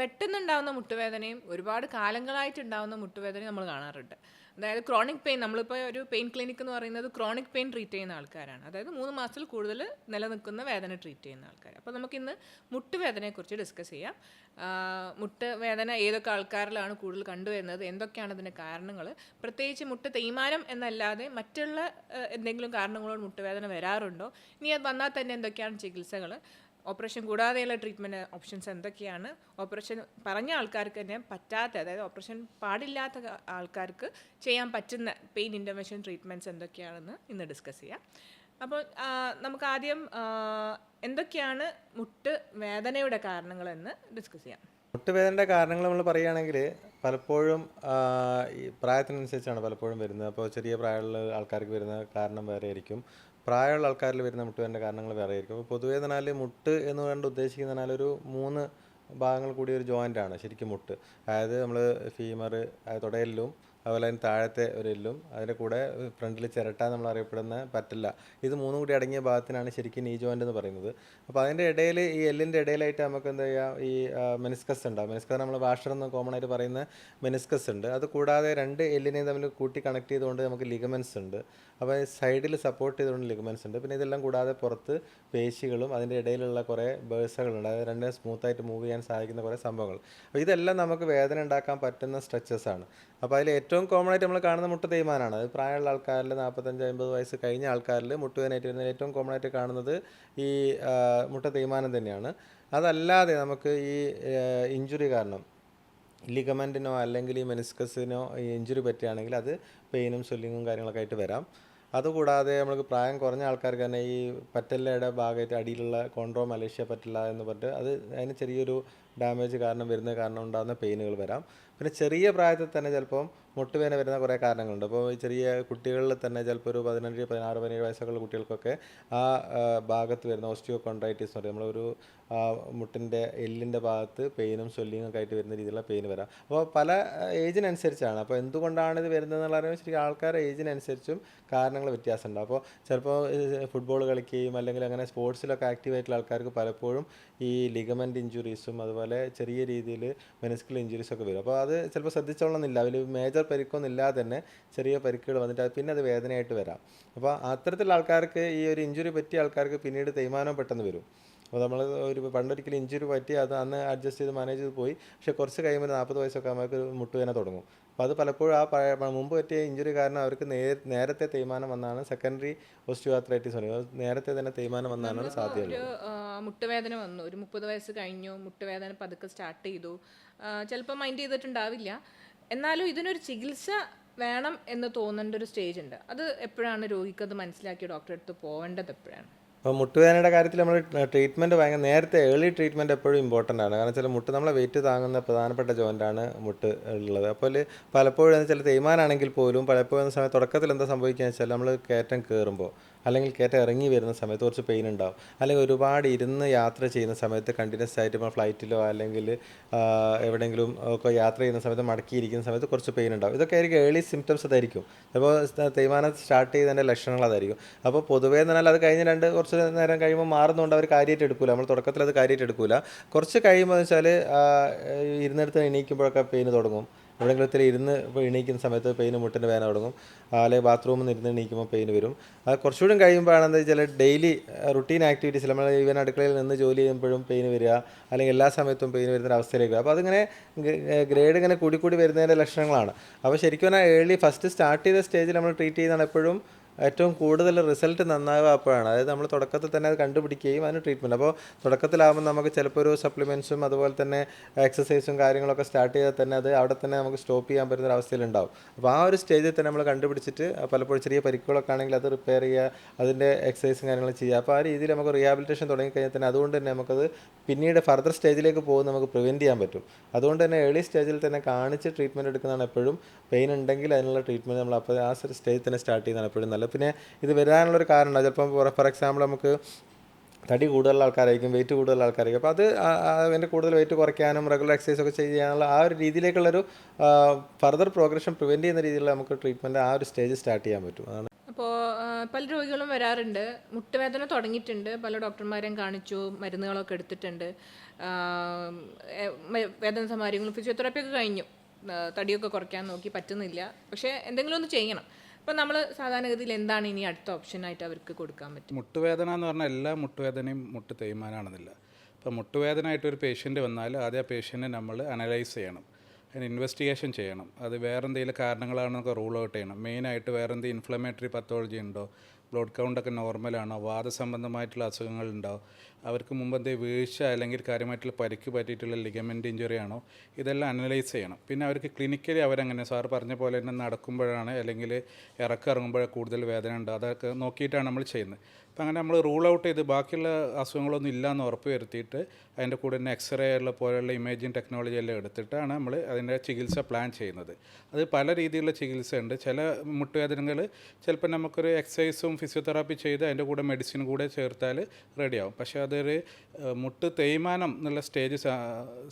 പെട്ടെന്നുണ്ടാകുന്ന മുട്ടുവേദനയും ഒരുപാട് കാലങ്ങളായിട്ട് ഉണ്ടാകുന്ന മുട്ടുവേദനയും നമ്മൾ കാണാറുണ്ട്. അതായത് ക്രോണിക് പെയിൻ നമ്മളിപ്പോൾ ഒരു പെയിൻ ക്ലിനിക് എന്ന് പറയുന്നത് ക്രോണിക് പെയിൻ ട്രീറ്റ് ചെയ്യുന്ന ആൾക്കാരാണ്. അതായത് മൂന്ന് മാസത്തിൽ കൂടുതൽ നിലനിൽക്കുന്ന വേദന ട്രീറ്റ് ചെയ്യുന്ന ആൾക്കാർ അപ്പോൾ നമുക്കിന്ന് മുട്ടുവേദനയെക്കുറിച്ച് ഡിസ്കസ് ചെയ്യാം. മുട്ടുവേദന മുട്ട് വേദന ഏതൊക്കെ ആൾക്കാരിലാണ് കൂടുതൽ കണ്ടുവരുന്നത്? എന്തൊക്കെയാണ് അതിന്റെ കാരണങ്ങൾ? പ്രത്യേകിച്ച് മുട്ട് തേയ്മാനം എന്നല്ലാതെ മറ്റുള്ള എന്തെങ്കിലും കാരണങ്ങളോട് മുട്ടുവേദന വരാറുണ്ടോ? ഇനി അത് വന്നാൽ തന്നെ എന്തൊക്കെയാണ് ചികിത്സകൾ ഓപ്പറേഷൻ കൂടാതെയുള്ള ട്രീറ്റ്മെന്റ് ഓപ്ഷൻസ് എന്തൊക്കെയാണ്? ഓപ്പറേഷൻ പറഞ്ഞ ആൾക്കാർക്ക് തന്നെ പറ്റാത്ത അതായത് ഓപ്പറേഷൻ പാടില്ലാത്ത ആൾക്കാർക്ക് ചെയ്യാൻ പറ്റുന്ന പെയിൻ ഇന്റർവെൻഷൻ ട്രീറ്റ്മെന്റ്സ് എന്തൊക്കെയാണെന്ന് ഇന്ന് ഡിസ്കസ് ചെയ്യാം. അപ്പോൾ നമുക്ക് ആദ്യം എന്തൊക്കെയാണ് മുട്ട് വേദനയുടെ കാരണങ്ങളെന്ന് ഡിസ്കസ് ചെയ്യാം. മുട്ടുവേദനയുടെ കാരണങ്ങൾ നമ്മൾ പറയുകയാണെങ്കിൽ പലപ്പോഴും പ്രായത്തിനനുസരിച്ചാണ് പലപ്പോഴും വരുന്നത്. അപ്പോൾ ചെറിയ പ്രായമുള്ള ആൾക്കാർക്ക് വരുന്ന കാരണം വേറെ ആയിരിക്കും. പ്രായമുള്ള ആൾക്കാരിൽ വരുന്ന മുട്ട് വേദന കാരണങ്ങൾ വേറെ ആയിരിക്കും. അപ്പോൾ പൊതുവേ എന്നാൽ മുട്ട് എന്ന് കൊണ്ട് ഉദ്ദേശിക്കുന്നതിനാൽ ഒരു മൂന്ന് ഭാഗങ്ങൾ കൂടിയ ഒരു ജോയിന്റ് ആണ് ശരിക്കും മുട്ട്. അതായത് നമ്മൾ ഫീമർ തുടയെല്ലും അതുപോലെ തന്നെ താഴത്തെ ഒരു എല്ലും അതിന്റെ കൂടെ ഫ്രണ്ടിൽ ചിരട്ട നമ്മൾ അറിയപ്പെടുന്ന പറ്റില്ല. ഇത് മൂന്നും കൂടി അടങ്ങിയ ഭാഗത്തിനാണ് ശരിക്കും ഈ ജോയിന്റ് എന്ന് പറയുന്നത്. അപ്പോൾ അതിന്റെ ഇടയിൽ ഈ എല്ലിന്റെ ഇടയിലായിട്ട് നമുക്ക് എന്താ ചെയ്യുക ഈ മെനിസ്കസ് ഉണ്ടാവും മെനിസ്കസ് നമ്മൾ വാഷർ എന്ന് കോമൺ ആയിട്ട് പറയുന്ന മെനിസ്കസ് ഉണ്ട്. അത് കൂടാതെ രണ്ട് എല്ലിനെയും തമ്മിൽ കൂട്ടി കണക്ട് ചെയ്തുകൊണ്ട് നമുക്ക് ലിഗമെൻസ് ഉണ്ട്. അപ്പോൾ സൈഡിൽ സപ്പോർട്ട് ചെയ്തുകൊണ്ട് ലിഗമെൻസ് ഉണ്ട്. പിന്നെ ഇതെല്ലാം കൂടാതെ പുറത്ത് പേശികളും അതിന്റെ ഇടയിലുള്ള കുറേ ബേഴ്സുകളുണ്ട്. അതായത് രണ്ടും സ്മൂത്തായിട്ട് മൂവ് ചെയ്യാൻ സഹായിക്കുന്ന കുറേ സംഭവങ്ങൾ. അപ്പോൾ ഇതെല്ലാം നമുക്ക് വേദന ഉണ്ടാക്കാൻ പറ്റുന്ന സ്ട്രെച്ചസ് ആണ്. അപ്പോൾ അതിൽ ഏറ്റവും കോമൺ ആയിട്ട് നമ്മൾ കാണുന്ന മുട്ട തേയ്മാനാണ്. അത് പ്രായമുള്ള ആൾക്കാരിൽ നാൽപ്പത്തഞ്ച് അമ്പത് വയസ്സ് കഴിഞ്ഞ ആൾക്കാരിൽ മുട്ടുവേദനയായിട്ട് വരുന്ന ഏറ്റവും കോമൺ ആയിട്ട് കാണുന്നത് ഈ മുട്ട തേയ്മാനം തന്നെയാണ്. അതല്ലാതെ നമുക്ക് ഈ ഇഞ്ചുറി കാരണം ലിഗമെന്റിനോ അല്ലെങ്കിൽ ഈ മെനിസ്കസിനോ ഇഞ്ചുറി പറ്റുകയാണെങ്കിൽ അത് പെയിനും സ്വെല്ലിങ്ങും കാര്യങ്ങളൊക്കെ ആയിട്ട് വരാം. അതുകൂടാതെ നമുക്ക് പ്രായം കുറഞ്ഞ ആൾക്കാർക്ക് തന്നെ ഈ പറ്റല്ലയുടെ ഭാഗമായിട്ട് അടിയിലുള്ള കോൺട്രോ മലേഷ്യ പറ്റില്ല എന്ന് പറഞ്ഞിട്ട് അത് അതിന് ചെറിയൊരു ഡാമേജ് കാരണം വരുന്ന കാരണം ഉണ്ടാകുന്ന പെയിനുകൾ വരാം. പിന്നെ ചെറിയ പ്രായത്തിൽ തന്നെ ചിലപ്പം മുട്ടുവേദന വരുന്ന കുറേ കാരണങ്ങളുണ്ട്. അപ്പോൾ ചെറിയ കുട്ടികളിൽ തന്നെ ചിലപ്പോൾ ഒരു പതിനഞ്ച് പതിനാറ് പതിനേഴ് വയസ്സുള്ള കുട്ടികൾക്കൊക്കെ ആ ഭാഗത്ത് വരുന്ന ഓസ്റ്റിയോ കോൺട്രൈറ്റിസ് എന്ന് പറയും. നമ്മളൊരു മുട്ടിന്റെ എല്ലിന്റെ ഭാഗത്ത് പെയിനും സ്വെല്ലിങ്ങും ഒക്കെ ആയിട്ട് വരുന്ന രീതിയിലുള്ള പെയിൻ വരാം. അപ്പോൾ പല ഏജിനനുസരിച്ചാണ്. അപ്പോൾ എന്തുകൊണ്ടാണ് ഇത് വരുന്നത് എന്നുള്ള അറിയുമ്പോൾ ശരിക്കും ആൾക്കാരുടെ ഏജിനനുസരിച്ചും കാരണങ്ങൾ വ്യത്യാസമുണ്ട്. അപ്പോൾ ചിലപ്പോൾ ഫുട്ബോൾ കളിക്കുകയും അല്ലെങ്കിൽ അങ്ങനെ സ്പോർട്സിലൊക്കെ ആക്റ്റീവ് ആയിട്ടുള്ള ആൾക്കാർക്ക് പലപ്പോഴും ഈ ലിഗമെന്റ് ഇഞ്ചുറീസും അതുപോലെ ചെറിയ രീതിയിൽ മെനിസ്കൽ ഇഞ്ചുറീസൊക്കെ വരും. അപ്പോൾ അത് ചിലപ്പോൾ ശ്രദ്ധിച്ചോളണമെന്നില്ല. അതിൽ മേജർ പരിക്കൊന്നും ഇല്ലാതെ തന്നെ ചെറിയ പരിക്കുകൾ വന്നിട്ട് അത് പിന്നെ അത് വേദനയായിട്ട് വരാം. അപ്പോൾ അത്തരത്തിലുള്ള ആൾക്കാർക്ക് ഈ ഒരു ഇഞ്ചുറി പറ്റിയ ആൾക്കാർക്ക് പിന്നീട് തേയ്മാനം പെട്ടെന്ന് വരും. അപ്പോൾ നമ്മൾ ഒരു പണ്ടൊരിക്കലും ഇഞ്ചുറി പറ്റി അത് അന്ന് അഡ്ജസ്റ്റ് ചെയ്ത് മാനേജ് ചെയ്ത് പോയി. പക്ഷേ കുറച്ച് കഴിയുമ്പോൾ നാൽപ്പത് വയസ്സൊക്കെ ആകുമ്പോൾ ഒരു മുട്ടുവേദന തുടങ്ങും. അപ്പോൾ അത് പലപ്പോഴും ആ മുമ്പ് പറ്റിയ ഇഞ്ചുറി കാരണം അവർക്ക് നേ നേരത്തെ തേയ്മാനം വന്നാണ് സെക്കൻഡറി ഓസ്റ്റിയോആത്രൈറ്റിസ് പറയുന്നത്. നേരത്തെ തന്നെ തേയ്മാനം വന്നാണ് സാധ്യത മുട്ടുവേദന വന്നു. ഒരു മുപ്പത് വയസ്സ് കഴിഞ്ഞു മുട്ടുവേദന പതുക്കെ സ്റ്റാർട്ട് ചെയ്തു. ചിലപ്പോൾ മൈൻഡ് ചെയ്തിട്ടുണ്ടാവില്ല. എന്നാലും ഇതിനൊരു ചികിത്സ വേണം എന്ന് തോന്നേണ്ട ഒരു സ്റ്റേജ് ഉണ്ട്. അത് എപ്പോഴാണ് രോഗിക്ക് അത് മനസ്സിലാക്കി ഡോക്ടറെ അടുത്ത് പോകേണ്ടത് എപ്പോഴാണ്? അപ്പോൾ മുട്ടുവേദനയുടെ കാര്യത്തിൽ നമ്മൾ ട്രീറ്റ്മെന്റ് ഭയങ്കര നേരത്തെ ഏർലി ട്രീറ്റ്മെന്റ് എപ്പോഴും ഇമ്പോർട്ടന്റ് ആണ്. കാരണം വെച്ചാൽ മുട്ട് നമ്മളെ വെയിറ്റ് താങ്ങുന്ന പ്രധാനപ്പെട്ട ജോയിന്റാണ് മുട്ട് ഉള്ളത്. അപ്പോൾ പലപ്പോഴും എന്ന് വെച്ചാൽ തേയ്മാനാണെങ്കിൽ പോലും പലപ്പോഴും സമയത്ത് തുടക്കത്തിൽ എന്താ സംഭവിക്കുക വെച്ചാൽ നമ്മൾ കയറ്റം കയറുമ്പോൾ അല്ലെങ്കിൽ കയറ്റം ഇറങ്ങി വരുന്ന സമയത്ത് കുറച്ച് പെയിൻ ഉണ്ടാവും. അല്ലെങ്കിൽ ഒരുപാട് ഇരുന്ന് യാത്ര ചെയ്യുന്ന സമയത്ത് കണ്ടിന്യൂസ് ആയിട്ട് ഇപ്പോൾ ഫ്ലൈറ്റിലോ അല്ലെങ്കിൽ എവിടെയെങ്കിലും ഒക്കെ യാത്ര ചെയ്യുന്ന സമയത്ത് മടക്കിയിരിക്കുന്ന സമയത്ത് കുറച്ച് പെയിൻ ഉണ്ടാവും. ഇതൊക്കെ ആയിരിക്കും ഏർലി സിംറ്റംസ് അതായിരിക്കും. അപ്പോൾ തേയ്മാനം സ്റ്റാർട്ട് ചെയ്തതിന്റെ ലക്ഷണങ്ങൾ അതായിരിക്കും. അപ്പോൾ പൊതുവേ എന്ന് പറഞ്ഞാൽ അത് കഴിഞ്ഞ് രണ്ട് കുറച്ച് നേരം കഴിയുമ്പോൾ മാറുന്നതുകൊണ്ട് അവർ കാര്യമായിട്ട് എടുക്കില്ല നമ്മൾ തുടക്കത്തിൽ അത് കാര്യമായിട്ട് എടുക്കില്ല കുറച്ച് കഴിയുമ്പോൾ എന്ന് വെച്ചാൽ ഇരുന്നിടത്ത് എണീക്കുമ്പോഴൊക്കെ പെയിൻ തുടങ്ങും. എവിടെയെങ്കിലും ഒത്തിരി ഇരുന്ന് ഇപ്പോൾ എണീക്കുന്ന സമയത്ത് പെയിന് മുട്ടിന് വേദന തുടങ്ങും. അല്ലെങ്കിൽ ബാത്റൂമിൽ നിന്ന് ഇരുന്ന് എണീക്കുമ്പോൾ പെയിൻ വരും. അത് കുറച്ചുകൂടി എന്താ വെച്ചാൽ ഡെയിലി റുട്ടീൻ ആക്ടിവിറ്റീസ് നമ്മൾ ഈവൻ അടുക്കളയിൽ നിന്ന് ജോലി ചെയ്യുമ്പോഴും പെയിൻ വരിക അല്ലെങ്കിൽ എല്ലാ സമയത്തും പെയിൻ വരുന്ന അവസ്ഥയിലേക്ക് അപ്പോൾ അതിങ്ങനെ ഗ്രേഡ് ഇങ്ങനെ കൂടി കൂടി വരുന്നതിന്റെ ലക്ഷണങ്ങളാണ്. അപ്പോൾ ശരിക്കും പറഞ്ഞാൽ ഏർലി ഫസ്റ്റ് സ്റ്റാർട്ട് ചെയ്ത സ്റ്റേജിൽ നമ്മൾ ട്രീറ്റ് ചെയ്യുന്നതാണ് എപ്പോഴും ഏറ്റവും കൂടുതൽ റിസൾട്ട് നന്നാവുക അപ്പോഴാണ് അതായത് നമ്മൾ തുടക്കത്തിൽ തന്നെ അത് കണ്ടുപിടിക്കുകയും അതിന് ട്രീറ്റ്മെന്റ് അപ്പോൾ തുടക്കത്തിലാകുമ്പോൾ നമുക്ക് ചിലപ്പോൾ ഒരു സപ്ലിമെൻസും അതുപോലെ തന്നെ എക്സസൈസും കാര്യങ്ങളൊക്കെ സ്റ്റാർട്ട് ചെയ്താൽ തന്നെ അത് അവിടെ തന്നെ നമുക്ക് സ്റ്റോപ്പ് ചെയ്യാൻ പറ്റുന്ന ഒരു അവസ്ഥയിലുണ്ടാവും അപ്പോൾ ആ ഒരു സ്റ്റേജിൽ തന്നെ നമ്മൾ കണ്ടുപിടിച്ചിട്ട് പലപ്പോഴും ചെറിയ പരിക്കുകളൊക്കെ ആണെങ്കിൽ അത് റിപ്പയർ ചെയ്യുക അതിന്റെ എക്സസൈസും കാര്യങ്ങളും ചെയ്യുക. അപ്പോൾ ആ രീതിയിൽ നമുക്ക് റീഹാബിലിറ്റേഷൻ തുടങ്ങിക്കഴിഞ്ഞാൽ തന്നെ അതുകൊണ്ട് തന്നെ നമുക്കത് പിന്നീട് ഫർദർ സ്റ്റേജിലേക്ക് പോകുന്ന നമുക്ക് പ്രിവെന്റ് ചെയ്യാൻ പറ്റും. അതുകൊണ്ട് തന്നെ ഏർലി സ്റ്റേജിൽ തന്നെ കാണിച്ച് ട്രീറ്റ്മെന്റ് എടുക്കുന്നതാണ് എപ്പോഴും പെയിൻ ഉണ്ടെങ്കിൽ അതിനുള്ള ട്രീറ്റ്മെന്റ് നമ്മൾ അപ്പോൾ ആ സ്റ്റേജിൽ തന്നെ സ്റ്റാർട്ട് ചെയ്യുന്നതാണ് എപ്പോഴും നല്ലത്. പിന്നെ ഇത് വരാനുള്ളൊരു കാരണം ചിലപ്പം ഫോർ എക്സാമ്പിൾ നമുക്ക് തടി കൂടുതലുള്ള ആൾക്കാരായിരിക്കും വെയിറ്റ് കൂടുതലുള്ള ആൾക്കാരായിരിക്കും. അപ്പോൾ അത് അതിന്റെ കൂടുതൽ വെയിറ്റ് കുറയ്ക്കാനും റെഗുലർ എക്സസൈസ് ഒക്കെ ചെയ്യാനുള്ള ആ ഒരു രീതിയിലേക്കുള്ളൊരു ഫർദർ പ്രോഗ്രഷൻ പ്രിവെന്റ് ചെയ്യുന്ന രീതിയിലുള്ള നമുക്ക് ട്രീറ്റ്മെന്റ് ആ ഒരു സ്റ്റേജ് സ്റ്റാർട്ട് ചെയ്യാൻ പറ്റും. അതാണ്. അപ്പോൾ പല രോഗികളും വരാറുണ്ട്. മുട്ടുവേദന തുടങ്ങിയിട്ടുണ്ട്. പല ഡോക്ടർമാരെയും കാണിച്ചു. മരുന്നുകളൊക്കെ എടുത്തിട്ടുണ്ട്. വേദന സമാരങ്ങളും ഫിസിയോതെറാപ്പി ഒക്കെ കഴിഞ്ഞു. തടിയൊക്കെ കുറയ്ക്കാൻ നോക്കി പറ്റുന്നില്ല. പക്ഷേ എന്തെങ്കിലും ഒന്ന് ചെയ്യണം. അപ്പോൾ നമ്മൾ സാധാരണഗതിയിൽ എന്താണ് ഇനി അടുത്ത ഓപ്ഷൻ ആയിട്ട് അവർക്ക് കൊടുക്കാൻ പറ്റും മുട്ടുവേദന എന്ന് പറഞ്ഞാൽ എല്ലാ മുട്ടുവേദനയും മുട്ട് തേയ്മാനാണെന്നില്ല. ഇപ്പോൾ മുട്ടുവേദന ആയിട്ട് ഒരു പേഷ്യന്റ് വന്നാൽ ആദ്യം ആ പേഷ്യന്റിനെ നമ്മൾ അനലൈസ് ചെയ്യണം. അതിന് ഇൻവെസ്റ്റിഗേഷൻ ചെയ്യണം. അത് വേറെ എന്തെങ്കിലും കാരണങ്ങളാണെന്നൊക്കെ റൂൾ ഔട്ട് ചെയ്യണം. മെയിനായിട്ട് വേറെ എന്തെങ്കിലും ഇൻഫ്ലമേറ്ററി പത്തോളജി ഉണ്ടോ? ബ്ലഡ് കൗണ്ടൊക്കെ നോർമലാണോ വാദസംബന്ധമായിട്ടുള്ള അസുഖങ്ങളുണ്ടോ അവർക്ക് മുമ്പ് വീഴ്ച അല്ലെങ്കിൽ കാര്യമായിട്ടുള്ള പരിക്ക് പറ്റിയിട്ടുള്ള ലിഗമെന്റ് ഇഞ്ചുറി ആണോ? ഇതെല്ലാം അനലൈസ് ചെയ്യണം. പിന്നെ അവർക്ക് ക്ലിനിക്കലി അവരങ്ങനെ സാർ പറഞ്ഞ പോലെ തന്നെ നടക്കുമ്പോഴാണ് അല്ലെങ്കിൽ ഇറക്കിറങ്ങുമ്പോഴേ കൂടുതൽ വേദന ഉണ്ട്. അതൊക്കെ നോക്കിയിട്ടാണ് നമ്മൾ ചെയ്യുന്നത്. അപ്പം അങ്ങനെ നമ്മൾ റൂൾ ഔട്ട് ചെയ്ത് ബാക്കിയുള്ള അസുഖങ്ങളൊന്നും ഇല്ലയെന്ന് ഉറപ്പ് വരുത്തിയിട്ട് അതിന്റെ കൂടെ തന്നെ എക്സ്റേ ഉള്ള പോലെയുള്ള ഇമേജിങ് ടെക്നോളജി എല്ലാം എടുത്തിട്ടാണ് നമ്മൾ അതിന്റെ ചികിത്സ പ്ലാൻ ചെയ്യുന്നത്. അത് പല രീതിയിലുള്ള ചികിത്സ ഉണ്ട്. ചില മുട്ടുവേദനകൾ ചിലപ്പോൾ നമുക്കൊരു എക്സസൈസും ഫിസിയോതെറാപ്പി ചെയ്ത് അതിന്റെ കൂടെ മെഡിസിൻ കൂടെ ചേർത്താൽ റെഡിയാവും പക്ഷേ അതൊരു മുട്ട് തേയ്മാനം എന്നുള്ള സ്റ്റേജ്